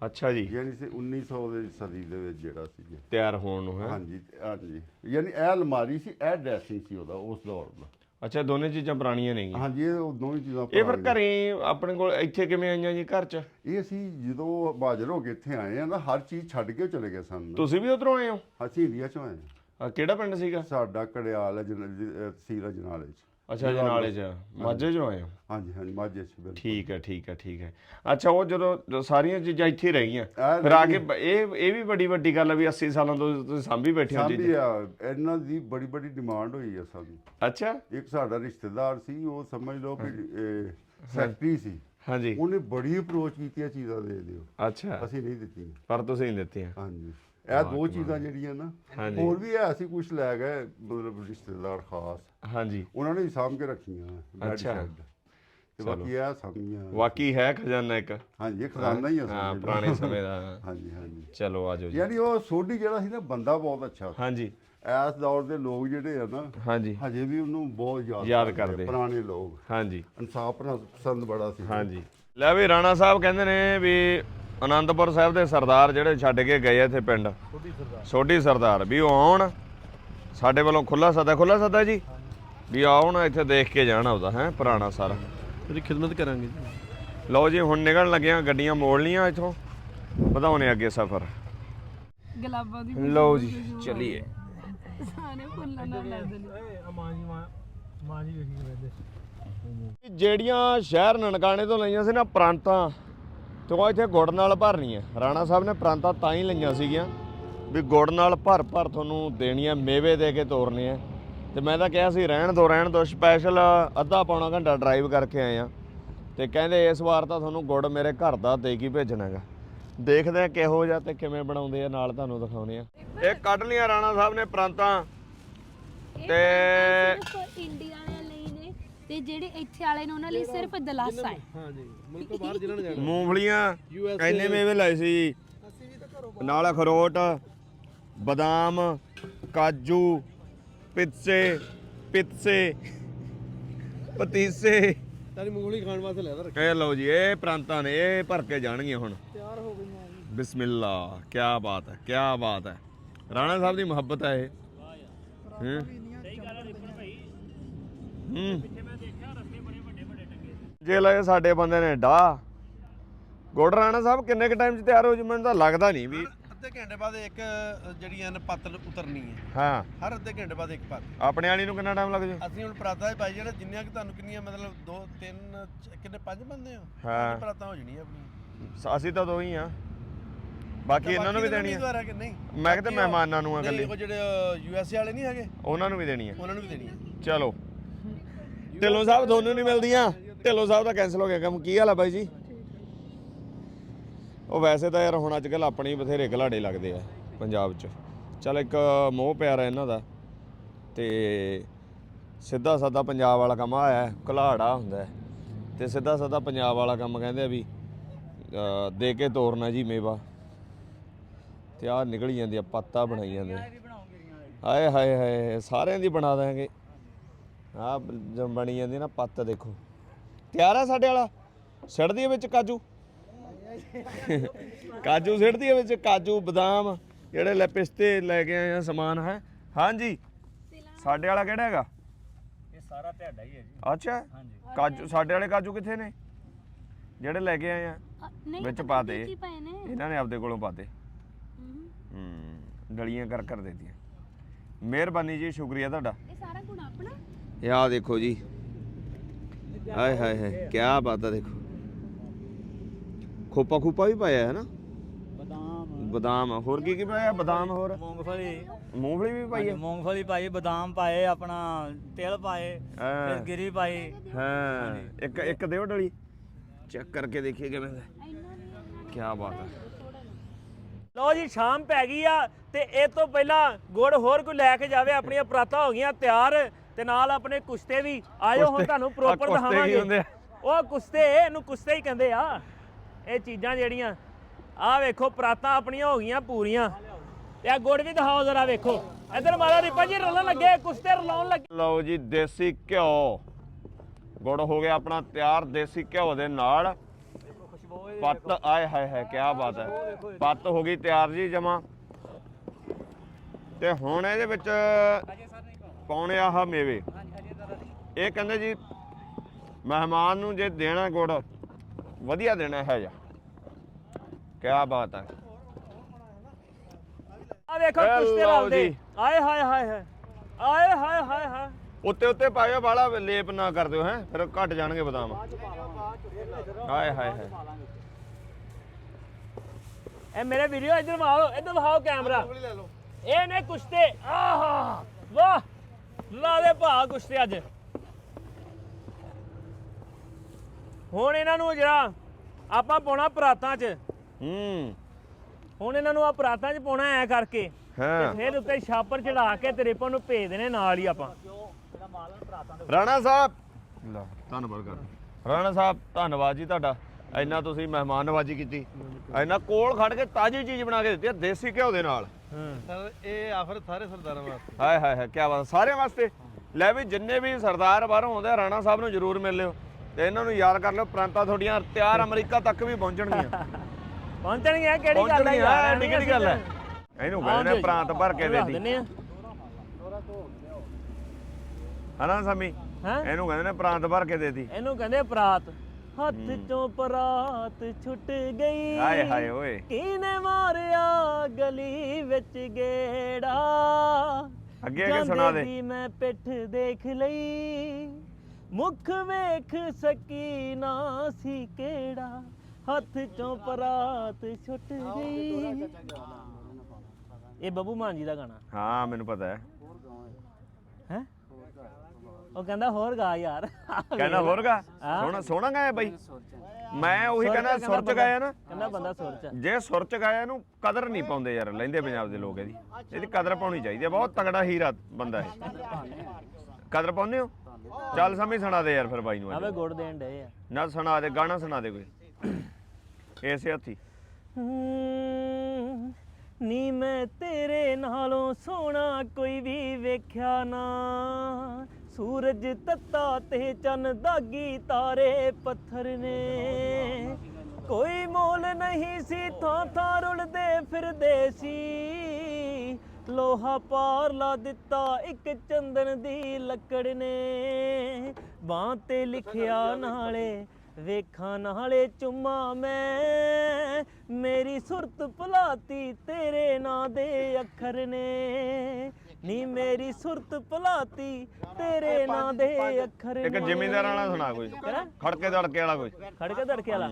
ਅੱਛਾ ਜੀ। ਯਾਨੀ ਸੀ 1900 ਦੇ ਸਦੀ ਦੇ ਵਿੱਚ ਜਿਹੜਾ ਸੀ ਤਿਆਰ ਹੋਣ ਨੂੰ ਹੈ? ਹਾਂਜੀ ਹਾਂਜੀ। ਯਾਨੀ ਇਹ ਅਲਮਾਰੀ ਸੀ ਇਹ ਡਰੈਸਿੰਗ ਸੀ ਉਹਦਾ ਉਸ ਦੌਰ ਦਾ। ਅੱਛਾ ਦੋਨੇ ਚੀਜ਼ਾਂ ਪੁਰਾਣੀਆਂ ਨੇਗੀਆਂ? ਹਾਂਜੀ ਇਹ ਉਹ ਦੋਵੇਂ ਚੀਜ਼ਾਂ ਇਹ ਫਿਰ। ਘਰੇ ਆਪਣੇ ਕੋਲ ਇੱਥੇ ਕਿਵੇਂ ਆਈਆਂ ਜੀ ਘਰ 'ਚ? ਇਹ ਅਸੀਂ ਜਦੋਂ ਬਾਜਰ ਹੋ ਕੇ ਇੱਥੇ ਆਏ ਆ ਨਾ ਹਰ ਚੀਜ਼ ਛੱਡ ਕੇ ਚਲੇ ਗਏ ਸਨ। ਤੁਸੀਂ ਵੀ ਉਧਰੋਂ ਆਏ ਹੋ? ਅਸੀਂ ਇੰਡੀਆ ਚੋਂ ਆਏ। ਆ ਕਿਹੜਾ ਪਿੰਡ ਸੀਗਾ? ਸਾਡਾ ਕੜਿਆਲ ਹੈ ਅਹ ਤਹਿਸੀਲ ਜਨਾਲੇ ਚ ਅੱਛਾ ਜਨਾਲੇ 'ਚ। ਮਾਝੇ 'ਚੋਂ ਆਏ ਹੋ? ਹਾਂਜੀ ਹਾਂਜੀ ਮਾਝੇ ਚ ਬਿਲਕੁਲ। ਠੀਕ ਹੈ ਠੀਕ ਹੈ ਠੀਕ ਹੈ। ਅੱਛਾ ਉਹ ਜਦੋਂ ਸਾਰੀਆਂ ਚੀਜ਼ਾਂ ਇੱਥੇ ਰਹਿ ਗਈਆਂ। ਫਿਰ ਆ ਕੇ ਬ- ਇਹ ਇਹ ਵੀ ਬੜੀ ਵੱਡੀ ਗੱਲ ਹੈ ਵੀ 80 ਸਾਲਾਂ ਤੋਂ ਤੁਸੀਂ ਸਾਂਭੀ ਬੈਠੇ ਹੋ ਸਾਂਭੀ ਚੀਜ਼ਾਂ। ਆ ਇਹਨਾਂ ਦੀ ਬੜੀ ਬੜੀ ਡਿਮਾਂਡ ਹੋਈ ਆ ਸਾਨੂੰ ਅੱਛਾ। ਇੱਕ ਸਾਡਾ ਰਿਸ਼ਤੇਦਾਰ ਸੀ ਉਹ ਸਮਝ ਲਓ ਕਿ ਸੈਕਟਰੀ ਸੀ। ਹਾਂਜੀ। ਉਹਨੇ ਬੜੀ ਅਪਰੋਚ ਕੀਤੀ ਆ ਚੀਜ਼ਾਂ ਦੇ ਦਿਓ। ਅੱਛਾ। ਅਸੀਂ ਨਹੀਂ ਦਿੱਤੀਆਂ। ਪਰ ਤੁਸੀਂ ਨਹੀਂ ਦਿੱਤੀਆਂ। ਹਾਂਜੀ। ਇਹ ਦੋ ਚੀਜ਼ਾਂ ਜਿਹੜੀਆਂ ਨਾ। ਹੋਰ ਵੀ ਹੈ ਅਸੀਂ ਕੁਝ ਲੈ ਗਏ ਮਤਲਬ ਰਿਸ਼ਤੇਦਾਰ ਖਾਸ। ਹਾਂਜੀ। ਉਹਨਾਂ ਨੇ ਵੀ ਸਾਂਭ ਕੇ ਰੱਖੀਆਂ ਅੱਛਾ। ਤੇ ਬਾਕੀ ਇਹ ਸਾਂਭੀਆਂ। ਵਾਕਈ ਹੈ ਖਜ਼ਾਨਾ ਇੱਕ? ਹਾਂਜੀ ਇਹ ਖਜ਼ਾਨਾ ਹੀ ਆ ਹਾਂ ਲਓ। ਪੁਰਾਣੇ ਸਮੇਂ ਦਾ। ਹਾਂਜੀ ਹਾਂਜੀ। ਚਲੋ ਆਜੋ ਜੀ। ਯਾਨੀ ਉਹ ਸੋਢੀ ਜਿਹੜਾ ਸੀ ਨਾ ਬੰਦਾ ਬਹੁਤ ਅੱਛਾ ਸੀ। ਹਾਂਜੀ। ਇਸ ਦੌਰ ਦੇ ਲੋਕ ਜਿਹੜੇ ਆ ਨਾ ਹਾਂਜੀ। ਹਜੇ ਵੀ ਉਹਨੂੰ ਬਹੁਤ ਯਾਦ ਯਾਦ ਆ, ਕਰਦੇ। ਪੁਰਾਣੇ ਲੋਕ। ਹਾਂਜੀ। ਇਨਸਾਫ ਪਸੰਦ ਬੜਾ ਸੀ। ਹਾਂਜੀ। ਲੈ ਵੀ ਰਾਣਾ ਸਾਹਿਬ ਕਹਿੰਦੇ ਨੇ ਵੀ ਆਨੰਦਪੁਰ ਸਾਹਿਬ ਦੇ ਸਰਦਾਰ ਜਿਹੜੇ ਛੱਡ ਕੇ ਗਏ ਆ ਇੱਥੇ ਪਿੰਡ। ਸੋਢੀ ਸਰਦਾਰ। ਵੀ ਉਹ ਆਉਣ ਸਾਡੇ ਵੱਲੋਂ ਖੁੱਲਾ ਸੱਦਾ ਖੁੱਲਾ ਸੱਦਾ ਜੀ? ਵੀ ਆਉਣ ਇੱਥੇ ਦੇਖ ਕੇ ਜਾਣ ਆਪਦਾ ਹੈ ਪੁਰਾਣਾ ਸਾਰਾ। ਉਹਦੀ ਖਿਦਮਤ ਕਰਾਂਗੇ ਜੀ। ਲਓ ਜੀ ਹੁਣ ਨਿਕਲਣ ਲੱਗਿਆ ਗੱਡੀਆਂ ਮੋੜ ਲੀਆਂ ਇੱਥੋਂ। ਵਧਾਉਣੇ ਅੱਗੇ ਸਫ਼ਰ। ਗਲਾਬਾਂ ਦੀ ਲਓ ਜੀ ਚਲਿਏ। ਸਾਰੇ ਫੁੱਲਾਂ ਨਾਲ ਲੱਦ ਨੇ ਜਿਹੜੀਆਂ ਸ਼ਹਿਰ ਨਨਕਾਣੇ ਤੋਂ ਲਈਆਂ ਸੀ ਨਾ ਪ੍ਰਾਂਤਾਂ ਤੇ ਉਹ ਇੱਥੇ ਗੁੜ ਨਾਲ ਭਰਨੀਆਂ ਰਾਣਾ ਸਾਹਿਬ ਨੇ ਪ੍ਰਾਂਤਾਂ ਤਾਂ ਹੀ ਲਈਆਂ ਸੀਗੀਆਂ ਵੀ ਗੁੜ ਨਾਲ ਭਰ ਭਰ ਤੁਹਾਨੂੰ ਦੇਣੀਆਂ ਮੇਵੇ ਦੇ ਕੇ ਤੋਰਨੇ ਆ ਤੇ ਮੈਂ ਤਾਂ ਕਿਹਾ ਸੀ ਰਹਿਣ ਦੋ ਰਹਿਣ ਦੋ ਸਪੈਸ਼ਲ ਅੱਧਾ ਪੌਣਾ ਘੰਟਾ ਡਰਾਈਵ ਕਰਕੇ ਆਏ ਆ ਤੇ ਕਹਿੰਦੇ ਇਸ ਵਾਰ ਤਾਂ ਤੁਹਾਨੂੰ ਗੁੜ ਮੇਰੇ ਘਰ ਦਾ ਦੇ ਕੇ ਭੇਜਣਾ ਹੈਗਾ। ਦੇਖਦੇ ਆ ਕਿਹੋ ਜਿਹਾ ਤੇ ਕਿਵੇਂ ਬਣਾਉਂਦੇ ਆ ਨਾਲ ਤੁਹਾਨੂੰ ਦਿਖਾਉਣੇ ਆ ਇਹ ਕੱਢ ਲੀਆਂ ਰਾਣਾ ਸਾਹਿਬ ਨੇ ਪ੍ਰਾਂਤਾਂ। ਤੇ ਇੰਡੀਆ ਤੇ ਜਿਹੜੇ ਇੱਥੇ ਵਾਲੇ ਨੇ ਉਹਨਾਂ ਲਈ ਸਿਰਫ ਦਲਾਸਾ ਹੈ। ਹਾਂਜੀ ਮੁਲਕ ਬਾਹਰ ਜਿਨ੍ਹਾਂ ਨੇ ਜਾਣਾ। ਮੂੰਗਫਲੀਆਂ ਇੰਨੇ ਮੇਵੇ ਲਾਏ ਸੀ। ਨਾਲ ਅਖਰੋਟ ਬਦਾਮ ਕਾਜੂ ਪਿੱਸੇ ਪਿੱਸੇ ਪਤੀਸੇ। ਤਾਰੀ ਮੂੰਗਫਲੀ ਖਾਣ ਵਾਸਤੇ ਲੈ ਦਰ ਇਹ ਲਓ ਜੀ ਇਹ ਪ੍ਰਾਂਤਾਂ ਨੇ ਇਹ ਭਰ ਕੇ ਜਾਣਗੀਆਂ ਹੁਣ। ਤਿਆਰ ਹੋ ਗਈਆਂ ਬਿਸਮਿਲ੍ਲਾ ਕੀ ਬਾਤ ਹੈ ਕੀ ਬਾਤ ਹੈ। ਰਾਣਾ ਸਾਹਿਬ ਦੀ ਮੁਹੱਬਤ ਹੈ ਇਹ। ਹੂੰ? ਹੂੰ। ਜੇ ਲਏ ਸਾਡੇ ਬੰਦੇ ਨੇ ਡਾ। ਗੋੜ ਰਾਣਾ ਸਾਹਿਬ ਕਿੰਨੇ ਕ ਟਾਈਮ 'ਚ ਤਿਆਰ ਹੋ ਜੂ? ਮੈਨੂੰ ਤਾਂ ਲੱਗਦਾ ਨਹੀਂ ਵੀ ਅੱਧੇ ਘੰਟੇ ਬਾਅਦ ਇੱਕ ਜਿਹੜੀ ਐਨ ਪੱਤ ਉਤਰਨੀ ਹੈ ਹਾਂ। ਹਰ ਅੱਧੇ ਘੰਟੇ ਬਾਅਦ ਇੱਕ ਪੱਤ। ਆਪਣੇ ਵਾਲੀ ਨੂੰ ਕਿੰਨਾ ਟਾਈਮ ਲੱਗ ਜੂ? ਅਸੀਂ ਹੁਣ ਪਰਾਤਾ ਦੇ ਪਾਈ ਜਿਹੜੇ ਜਿੰਨੀਆਂ ਕਿ ਤੁਹਾਨੂੰ ਕਿੰਨੀਆਂ ਮਤਲਬ 2 3 ਕਿੰਨੇ ਪੰਜ ਬੰਦੇ ਹੋ? ਹਾਂ। ਪਰਾਤਾਂ ਹੋ ਜਾਣੀਆਂ ਆਪਣੀਆਂ। ਅਸੀਂ ਤਾਂ ਦੋ ਹੀ ਆ। ਬਾਕੀ ਇਹਨਾਂ ਨੂੰ ਵੀ ਦੇਣੀ ਨਹੀਂ। ਮੈਂ ਕਿਤੇ ਮਹਿਮਾਨਾਂ ਨੂੰ ਆ ਇਕੱਲੀ। ਉਹ ਜਿਹੜੇ ਯੂ ਐਸ ਏ ਵਾਲੇ ਨਹੀਂ ਹੈਗੇ? ਉਹਨਾਂ ਨੂੰ ਵੀ ਦੇਣੀ ਆ। ਉਹਨਾਂ ਨੂੰ ਵੀ ਦੇਣੀ ਹੈ ਚਲੋ। ਢਿੱਲੋਂ ਸਾਹਿਬ ਤੁਹਾਨੂੰ ਨਹੀਂ ਮਿਲਦੀਆਂ। ਢਿੱਲੋਂ ਸਾਹਿਬ ਦਾ ਕੈਨਸਲ ਹੋ ਗਿਆ ਕੰਮ, ਕੀ ਹਾਲ ਆ ਬਾਈ ਜੀ? ਉਹ ਵੈਸੇ ਤਾਂ ਯਾਰ ਹੁਣ ਅੱਜ ਕੱਲ ਆਪਣੇ ਬਥੇਰੇ ਘਲਾੜੇ ਲੱਗਦੇ ਆ ਪੰਜਾਬ 'ਚ। ਚਲ ਇੱਕ ਮੋਹ ਪਿਆਰਾ ਇਹਨਾਂ ਦਾ ਤੇ ਸਿੱਧਾ ਸਾਦਾ ਪੰਜਾਬ ਵਾਲਾ ਕੰਮ ਆਇਆ, ਘਲਾੜਾ ਹੁੰਦਾ ਤੇ ਸਿੱਧਾ ਸਾਦਾ ਪੰਜਾਬ ਵਾਲਾ ਕੰਮ ਕਹਿੰਦੇ ਆ ਵੀ ਦੇ ਕੇ ਤੋਰਨਾ ਜੀ ਮੇਵਾ। ਤੇ ਆ ਨਿਕਲ ਜਾਂਦੀ ਆ, ਪੱਤਾ ਬਣਾਈ ਜਾਂਦੇ ਆ। ਹਾਏ ਹਾਏ ਹਾਏ ਸਾਰਿਆਂ ਦੀ ਬਣਾ ਦਾਂਗੇ। ਆ ਬਣੀ ਜਾਂਦੀ ਨਾ ਪੱਤ, ਦੇਖੋ। ਤਿਆਰ ਆ ਸਾਡੇ ਵਾਲਾ? ਸਿੜਦੀ ਵਿੱਚ ਕਾਜੂ? ਕਾਜੂ ਸਿੜਦੀ ਹੈ ਵਿੱਚ? ਕਾਜੂ ਬਦਾਮ ਜਿਹੜੇ ਲੈ ਪਿਸਤੇ ਲੈ ਕੇ ਆਏ ਆ ਸਮਾਨ ਹੈ? ਹਾਂਜੀ। ਸਾਡੇ ਵਾਲਾ ਕਿਹੜਾ ਹੈਗਾ? ਇਹ ਸਾਰਾ ਤੁਹਾਡਾ ਹੀ ਹੈ ਜੀ। ਅੱਛਾ। ਕਾਜੂ ਸਾਡੇ ਵਾਲੇ ਕਾਜੂ ਕਿੱਥੇ ਨੇ? ਜਿਹੜੇ ਲੈ ਕੇ ਆਏ ਆ। ਵਿੱਚ ਪਾ ਦੇ। ਇਹਨਾਂ ਨੇ ਆਪਦੇ ਕੋਲੋਂ ਪਾਤੇ ਹਮ, ਹੂੰ। ਡਲੀਆਂ ਕਰ ਕਰ ਦੇਤੀਆਂ। ਮਿਹਰਬਾਨੀ ਜੀ ਸ਼ੁਕਰੀਆ ਤੁਹਾਡਾ। ਇਹ ਸਾਰਾ ਗੁਣ ਆਪਣਾ? ਇਹ ਆ ਦੇਖੋ ਜੀ। ਹਾਏ ਹਾਏ ਹਾਏ ਕੀ ਬਾਤ ਆ ਦੇਖੋ। ਖੋਪਾ ਖੂਪਾ ਵੀ ਪਾਇਆ ਹੈ ਨਾ? ਬਦਾਮ। ਬਦਾਮ ਹੋਰ ਕੀ ਕੀ ਪਾਇਆ? ਬਦਾਮ ਹੋਰ? ਮੂੰਗਫਲੀ। ਮੂੰਗਫਲੀ ਵੀ ਪਾਈ ਹੈ? ਮੂੰਗਫਲੀ ਪਾਈ ਬਦਾਮ ਪਾਏ ਆਪਣਾ ਤਿਲ ਪਾਏ। ਫਿਰ ਗਿਰੀ ਪਾਈ। ਹਾਂ ਇੱਕ ਇੱਕ ਦਿਓ ਡਲੀ। ਚੈੱਕ ਕਰਕੇ ਦੇਖੀਏ ਕਿਵੇਂ ਦਾ। ਕੀ ਬਾਤ ਹੈ ਲਓ ਜੀ ਸ਼ਾਮ ਪੈ ਗਈ ਆ ਤੇ ਇਹ ਤੋਂ ਪਹਿਲਾਂ ਗੁੜ ਹੋਰ ਕੋਈ ਲੈ ਕੇ ਜਾਵੇ ਆਪਣੀਆਂ ਪਰਾਤਾਂ ਹੋ ਗਈਆਂ ਤਿਆਰ। ਤੇ ਨਾਲ ਆਪਣੇ ਕੁਸ਼ਤੇ ਵੀ। ਆਇਓ ਹੁਣ ਤੁਹਾਨੂੰ ਪ੍ਰੋਪਰ ਦਿਖਾਵਾਂਗੇ। ਆ? ਉਹ ਕੁਸ਼ਤੇ ਇਹਨੂੰ ਕੁਸ਼ਤੇ ਹੀ ਕਹਿੰਦੇ ਆ। ਇਹ ਚੀਜ਼ਾਂ ਜਿਹੜੀਆਂ ਆਹ ਵੇਖੋ ਪਰਾਤਾਂ ਆਪਣੀਆਂ ਹੋ ਗਈਆਂ ਪੂਰੀਆਂ। ਤੇ ਆ ਗੁੜ ਵੀ ਦਿਖਾਓ ਜ਼ਰਾ ਵੇਖੋ। ਇਧਰ ਮਾਰਾ ਰਿਪਾ ਜੀ ਰਲਣ ਲੱਗੇ ਕੁਸ਼ਤੇ ਰਲਾਉਣ ਲੱਗੇ। ਲਓ ਜੀ ਦੇਸੀ ਘਿਓ। ਗੁੜ ਹੋ ਗਿਆ ਆਪਣਾ ਤਿਆਰ ਦੇਸੀ ਘਿਓ ਦੇ ਨਾਲ। ਪੱਤ ਆਏ ਹਾਏ ਹਾਏ ਕੀ ਬਾਤ ਹੈ। ਪੱਤ ਹੋ ਗਈ ਤਿਆਰ ਜੀ ਜਮਾ। ਤੇ ਹੁਣ ਇਹਦੇ ਵਿੱਚ ਪਾਉਣੇ ਆਹ ਮੇਵੇ? ਇਹ ਕਹਿੰਦੇ ਜੀ ਮਹਿਮਾਨ ਨੂੰ ਜੇ ਦੇਣਾ ਗੁੜ ਵਧੀਆ ਦੇਣਾ ਹੈ ਜਾ ਕੀ ਬਾਤ ਹੈ ਆ ਵੇਖੋ ਕੁਸ਼ਤੇ ਰਲਦੇ। ਜੀ। ਆਏ ਹਾਏ ਹਾਏ ਹਾਏ। ਆਏ ਹਾਏ ਹਾਏ ਹਾਏ। ਉੱਤੇ ਉੱਤੇ ਪਾਇਓ ਬਾਲਾ ਲੇਪ ਨਾ ਕਰ ਦਿਓ ਹੈ। ਫਿਰ ਘਟ ਜਾਣਗੇ ਬਦਾਮ। ਹਾਏ ਹਾਏ ਹਾਏ। ਇਹ ਮੇਰੇ ਵੀਡੀਓ ਇੱਧਰ ਵਾਓ ਇੱਧਰ ਵਾਓ ਕੈਮਰਾ। ਇਹ ਨੇ ਕੁਸ਼ਤੇ। ਆਹਾ ਵਾਹ। ਲਾ ਦੇ ਭਾ ਕੁਸ਼ਤੇ ਅੱਜ। ਹੁਣ ਇਹਨਾਂ ਨੂੰ ਜਿਹੜਾ ਆਪਾਂ ਪਾਉਣਾ ਪਰਾਤਾਂ 'ਚ। ਹੂੰ। ਹੁਣ ਇਹਨਾਂ ਨੂੰ ਆ ਪਰਾਤਾਂ 'ਚ ਪਾਉਣਾ ਐ ਕਰਕੇ ਤੇ ਹਾਂ। ਫਿਰ ਉੱਤੇ ਛਾਪਰ ਚੜਾ ਕੇ ਤੇ ਰਿਪਨ ਨੂੰ ਭੇਜ ਦੇਣੇ ਨਾਲ ਹੀ ਆਪਾਂ। ਰਾਣਾ ਸਾਹਿਬ। ਲੈ ਧੰਨਵਾਦ ਕਰ ਰਾਣਾ ਸਾਹਿਬ ਧੰਨਵਾਦ ਜੀ ਤੁਹਾਡਾ। ਇੰਨਾ ਤੁਸੀਂ ਮਹਿਮਾਨ ਨਵਾਜੀ ਕੀਤੀ ਇੰਨਾ ਕੋਲ ਖੜ ਕੇ ਤਾਜ਼ੀ ਚੀਜ਼ ਬਣਾ ਕੇ ਦਿੱਤੀ ਆ ਦੇਸੀ ਘਿਓ ਦੇ ਨਾਲ। ਸਰ ਇਹ ਆਫਰ ਸਾਰੇ ਸਰਦਾਰਾਂ ਵਾਸਤੇ। ਹਾਏ ਹਾਏ ਹਾਏ ਕੀ ਬਾਤ ਸਾਰਿਆਂ ਵਾਸਤੇ। ਲੈ ਵੀ ਜਿੰਨੇ ਵੀ ਸਰਦਾਰ ਬਾਹਰੋਂ ਆਉਂਦੇ ਆ, ਰਾਣਾ ਸਾਹਿਬ ਨੂੰ ਜ਼ਰੂਰ ਮਿਲ ਲਿਓ। ਤੇ ਇਹਨਾਂ ਨੂੰ ਯਾਦ ਕਰ ਲਿਓ ਪ੍ਰਾਂਤਾਂ ਤੁਹਾਡੀਆਂ ਤਿਆਰ ਅਮਰੀਕਾ ਤੱਕ ਵੀ ਪਹੁੰਚਣਗੀਆਂ। ਪਹੁੰਚਣਗੇ ਕਿਹੜੀ ਗੱਲ ਹੈ ਪਹੁੰਚਣਗੀਆਂ ਯਾਰ ਐਡੀ ਕਿਹੜੀ ਗੱਲ ਹੈ ਇਹਨੂੰ ਕਹਿੰਦੇ ਨੇ ਪ੍ਰਾਂਤ ਭਰ ਕੇ ਦਿੰਨੇ ਆ। ਹਨਾ ਸਮੀ? ਇਹਨੂੰ ਕਹਿੰਦੇ ਨੇ ਪ੍ਰਾਂਤ ਭਰ ਕੇ ਦੇਤੀ। ਇਹਨੂੰ ਕਹਿੰਦੇ ਪਰਾਤ। ਹੱਥ ਚੋਂ ਪਰਾਤ ਛੁੱਟ ਗਈ। ਹਾਏ ਹਾਏ ਓਏ। ਕਿਨੇ ਮਾਰਿਆ ਗਲੀ ਵਿੱਚ ਗੇੜਾ। ਅੱਗੇ ਅੱਗੇ ਸੁਣਾ ਦੇ। ਜਾਂਦੇ ਦੀ ਮੈਂ ਪਿੱਠ ਦੇਖ ਲਈ। ਮੁਖ ਵੇਖ ਸਕੀ ਨਾ ਸੀ ਕਿਹੜਾ। ਹੱਥ ਚੋਂ ਪਰਾਤ ਛੁੱਟ ਗਈ। ਇਹ ਬੱਬੂ ਮਾਨ ਜੀ ਦਾ ਗਾਣਾ। ਹਾਂ ਮੈਨੂੰ ਪਤਾ ਹੈ। ਹੈ। ਉਹ ਕਹਿੰਦਾ ਹੋਰ ਗਾ ਯਾਰ। ਕਹਿੰਦਾ ਹੋਰ ਗਾ। ਸੋਹਣਾ ਸੋਹਣਾ ਗਾਇਆ ਬਾਈ? ਮੈਂ ਉਹੀ ਕਹਿੰਦਾ ਸੁਰ ਚ ਗਾਇਆ ਨਾ। ਕਹਿੰਦਾ ਬੰਦਾ ਸੁਰ ਚ। ਜੇ ਸੁਰ ਚ ਗਾਇਆ ਇਹਨੂੰ ਕਦਰ ਨਹੀਂ ਪਾਉਂਦੇ ਯਾਰ ਲੈਂਦੇ ਪੰਜਾਬ ਦੇ ਲੋਕ ਇਹਦੀ। ਇਹਦੀ ਕਦਰ ਪਾਉਣੀ ਚਾਹੀਦੀ ਹੈ ਬਹੁਤ ਤਗੜਾ ਹੀਰਾ ਬੰਦਾ ਹੈ ਕਦਰ ਪਾਉਂਦੇ ਹੋ? ਚੱਲ ਸਮਝ ਸੁਣਾ ਦੇ ਯਾਰ ਫਿਰ ਬਾਈ ਨੂੰ। ਆਵੇ ਗੁੜ ਦੇਣ ਡੇ ਆ। ਨਾ ਸੁਣਾ ਦੇ ਗਾਣਾ ਸੁਣਾ ਦੇ ਕੋਈ। ਇਸੇ ਹੱਥੀ। ਨੀ ਮੈਂ ਤੇਰੇ ਨਾਲੋਂ ਸੋਹਣਾ ਕੋਈ ਵੀ ਵੇਖਿਆ ਨਾ। ਸੂਰਜ ਤੱਤਾ ਤੇ ਚੰਨ ਦਾਗੀ ਤਾਰੇ ਪੱਥਰ ਨੇ। ਕੋਈ ਮੋਲ ਨਹੀਂ ਸੀ, ਥਾਂ ਥਾਂ ਰੁਲਦੇ ਫਿਰਦੇ ਸੀ। ਲੋਹਾ ਪਾਰ ਲਾ ਦਿੱਤਾ ਇੱਕ ਚੰਦਨ ਦੀ ਲੱਕੜ ਨੇ। ਬਾਂਹ ਤੇ ਲਿਖਿਆ ਨਾਲੇ, ਵੇਖਾਂ ਨਾਲੇ ਚੁੰਮਾ ਮੈਂ। ਮੇਰੀ ਸੁਰਤ ਭੁਲਾਤੀ ਤੇਰੇ ਨਾਂ ਦੇ ਅੱਖਰ ਨੇ। ਨੀ ਮੇਰੀ ਸੁਰਤ ਭੁਲਾਤੀ ਤੇਰੇ ਨਾਂ ਦੇ ਅੱਖਰ ਨੇ ਇੱਕ ਜ਼ਿਮੀਂਦਾਰ ਵਾਲਾ ਸੁਣਾ ਕੋਈ। ਖੜਕੇ ਦੜਕੇ ਵਾਲਾ ਕੋਈ। ਖੜਕੇ ਧੜਕੇ ਵਾਲਾ?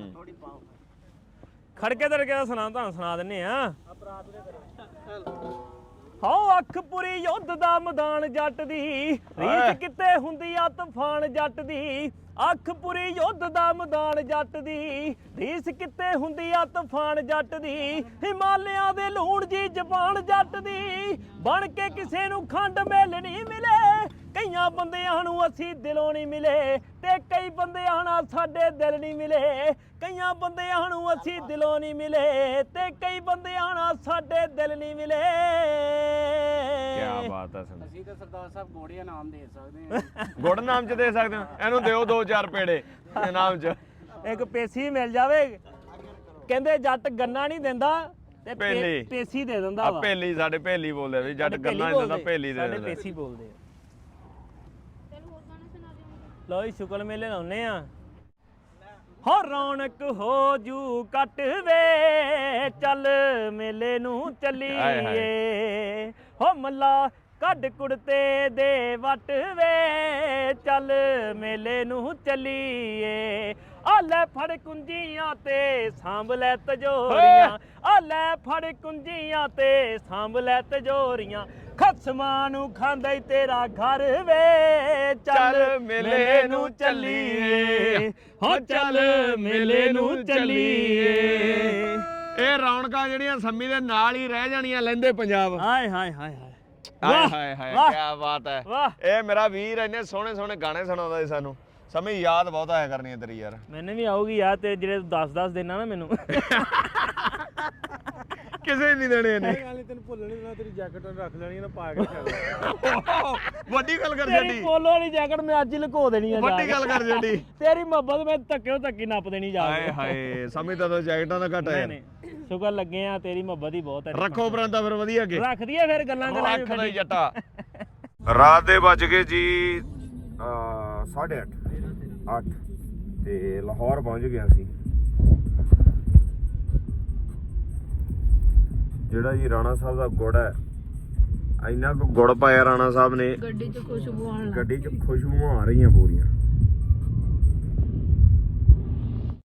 ਖੜਕੇ ਧੜਕੇ ਦਾ ਸੁਣਾ ਤੁਹਾਨੂੰ ਸੁਣਾ ਦਿੰਨੇ ਆ। ਹੋ ਅੱਖਪੁਰੀ ਯੁੱਧ ਦਾ ਮੈਦਾਨ ਜੱਟ ਦੀ। ਰੀਤ ਕਿਤੇ ਹੁੰਦੀ ਆ ਤੂਫਾਨ ਜੱਟ ਦੀ? ਅੱਖਪੁਰੀ ਯੁੱਧ ਦਾ ਮੈਦਾਨ ਜੱਟ ਦੀ ਰੀਸ ਕਿਤੇ ਹੁੰਦੀ ਆ ਤੂਫਾਨ ਜੱਟ ਦੀ? ਹਿਮਾਲਿਆਂ ਦੇ ਲੂਣ ਜੀ ਜ਼ਬਾਨ ਜੱਟ ਦੀ ਬਣ ਕੇ ਕਿਸੇ ਨੂੰ ਖੰਡ ਮਿਲ ਨਹੀਂ ਮਿਲੇ। ਕਈਆਂ ਬੰਦਿਆਂ ਨੂੰ ਅਸੀਂ ਦਿਲੋਂ ਨਹੀਂ ਮਿਲੇ ਤੇ ਕਈ ਬੰਦਿਆਂ ਨਾਲ ਸਾਡੇ ਦਿਲ ਨਹੀਂ ਮਿਲੇ। ਕਈਆਂ ਬੰਦਿਆਂ ਨੂੰ ਅਸੀਂ ਦਿਲੋਂ ਨਹੀਂ ਮਿਲੇ ਤੇ ਕਈ ਬੰਦਿਆਂ ਨਾਲ ਸਾਡੇ ਦਿਲ ਨਹੀਂ ਮਿਲੇ। ਕੀ ਬਾਤ ਹੈ ਸੰਤ ਅਸੀਂ ਤਾਂ ਸਰਦਾਰ ਸਾਹਿਬ ਗੋੜੇ ਇਨਾਮ ਦੇ ਸਕਦੇ ਹਾਂ। ਗੁੜ ਨਾਮ ਚ ਦੇ ਸਕਦੇ ਹੋ। ਇਹਨੂੰ ਦਿਓ ਦੋ ਚਾਰ ਪੇੜੇ ਇਨਾਮ ਚ। ਇੱਕ ਪੇਸੀ ਮਿਲ ਜਾਵੇ। ਕਹਿੰਦੇ ਜੱਟ ਗੰਨਾ ਨਹੀਂ ਦਿੰਦਾ ਤੇ ਪੇ-। ਪੇਸੀ ਦੇ ਦਿੰਦਾ ਆ ਵਾ। ਸਾਡੇ ਭੇਲੀ ਬੋਲਦੇ ਆ ਵੀ ਜੱਟ ਸਾਡੇ ਨਹੀਂ ਦਿੰਦਾ ਬੋਲਦੇ, ਭੇਲੀ ਦੇ ਸਾਡੇ ਦਿੰਦਾ। ਪੇਸੀ ਬੋਲਦੇ ਆ ਚਲ ਹੋਰ ਗਾਣਾ ਸੁਣਾ ਦਿਓ ਲੋ ਜੀ ਸ਼ੁਕਲ ਮੇਲੇ ਲਾਉਨੇ ਆ। ਹੋ ਰੌਣਕ ਹੋ ਜੂ ਕੱਟ ਵੇ ਚੱਲ ਮੇਲੇ ਨੂੰ ਚੱਲੀਏ। ਹੋ ਮੱਲਾ ਕੱਢ ਕੁੜਤੇ ਦੇ ਵਟ ਵੇ ਚੱਲ ਮੇਲੇ ਨੂੰ ਚੱਲੀਏ। ਆ ਲੈ ਫੜ ਕੁੰਜੀਆਂ ਤੇ ਸਾਂਭ ਲੈ ਤਜੋਰੀਆਂ। ਆ ਲੈ ਫੜ ਕੁੰਜੀਆਂ ਤੇ ਸਾਂਭ ਲੈ ਤਜੋਰੀਆਂ। ਖਸਮਾਂ ਨੂੰ ਖਾਂਦਾ ਈ ਤੇਰਾ ਘਰ ਵੇ। ਚੱਲ ਮੇਲੇ ਨੂੰ ਚੱਲੀਏ। ਹੋ ਚੱਲ ਮੇਲੇ ਨੂੰ ਚੱਲੀਏ। ਇਹ ਰੌਣਕਾਂ ਜਿਹੜੀਆਂ ਸੰਮੀ ਦੇ ਨਾਲ ਹੀ ਰਹਿ ਜਾਣੀਆਂ ਲੈਂਦੇ ਪੰਜਾਬ। ਹਾਏ ਹਾਏ ਹਾਏ ਹਾਏ। ਹਾਏ ਹਾਏ। ਕੀ ਬਾਤ ਹੈ। ਇਹ ਮੇਰਾ ਵੀਰ ਇੰਨੇ ਸੋਹਣੇ ਸੋਹਣੇ ਗਾਣੇ ਸੁਣਾਉਂਦਾ ਸੀ ਸਾਨੂੰ। ਸਮੀ ਯਾਦ ਬਹੁਤ ਆਇਆ ਕਰਨੀ ਹੈ ਤੇਰੀ ਯਾਰ। ਮੈਨੂੰ ਵੀ ਆਊਗੀ ਯਾਰ ਤੇ ਜਿਹੜੇ 10 10 ਦੇਣਾ ਨਾ ਮੈਨੂੰ। ਕਿਸੇ ਨਹੀਂ ਦੇਣੇ ਇਹਨੇ ਗੱਲ ਨਹੀਂ ਤੈਨੂੰ ਭੁੱਲ ਨਹੀਂ ਦੇਣਾ ਤੇਰੀ ਜੈਕਟ ਰੱਖ ਲੈਣੀ ਨਾ ਪਾ ਕੇ ਚੱਲ ਵੱਡੀ ਗੱਲ ਕਰ ਤੇਰੀ ਛੱਡੀ ਪੋਲੋ ਵਾਲੀ ਜੈਕਟ ਮੈਂ ਅੱਜ ਹੀ ਲੁਕੋ ਦੇਣੀ ਆ ਜਾ ਵੱਡੀ ਕੇ। ਗੱਲ ਕਰ ਛੱਡੀ ਤੇਰੀ ਮੁਹੱਬਤ ਮੈਂ ਧੱਕੇ ਧੱਕੀ ਨੱਪ ਦੇਣੀ ਜਾ ਹਾਏ ਕੇ ਹਾਏ ਸਮੀ ਤਾਂ ਤਾਂ ਜੈਕਟਾਂ ਦਾ ਘਟ ਨਹੀਂ ਹੈ ਨਹੀਂ। ਸ਼ੁਕਰ ਲੱਗੇ ਆ ਤੇਰੀ ਮੁਹੱਬਤ ਹੀ ਬਹੁਤ ਹੈ ਰੱਖੋ ਬਰਾਂਦਾ ਫਿਰ ਵਧੀਆ ਅੱਗੇ। ਰੱਖ ਦਈਏ ਫਿਰ ਗੱਲਾਂ ਗੱਲਾਂ ਰੱਖ ਦੇ ਜੱਟਾ। ਰਾਤ ਦੇ ਵੱਜ ਗਏ ਜੀ 8:30 8 ਤੇ ਲਾਹੌਰ ਪਹੁੰਚ ਗਿਆ ਸੀ ਜਿਹੜਾ ਜੀ ਰਾਣਾ ਸਾਹਿਬ ਦਾ ਗੁੜ ਹੈ ਇੰਨਾ ਕੁ ਗੁੜ ਪਾਇਆ ਰਾਣਾ ਸਾਹਿਬ ਨੇ। ਗੱਡੀ 'ਚ ਖੁਸ਼ਬੂ ਆਉਣ ਲੱਗ ਗੱਡੀ 'ਚ ਖੁਸ਼ਬੂਆਂ ਆ ਰਹੀਆਂ ਪੂਰੀਆਂ।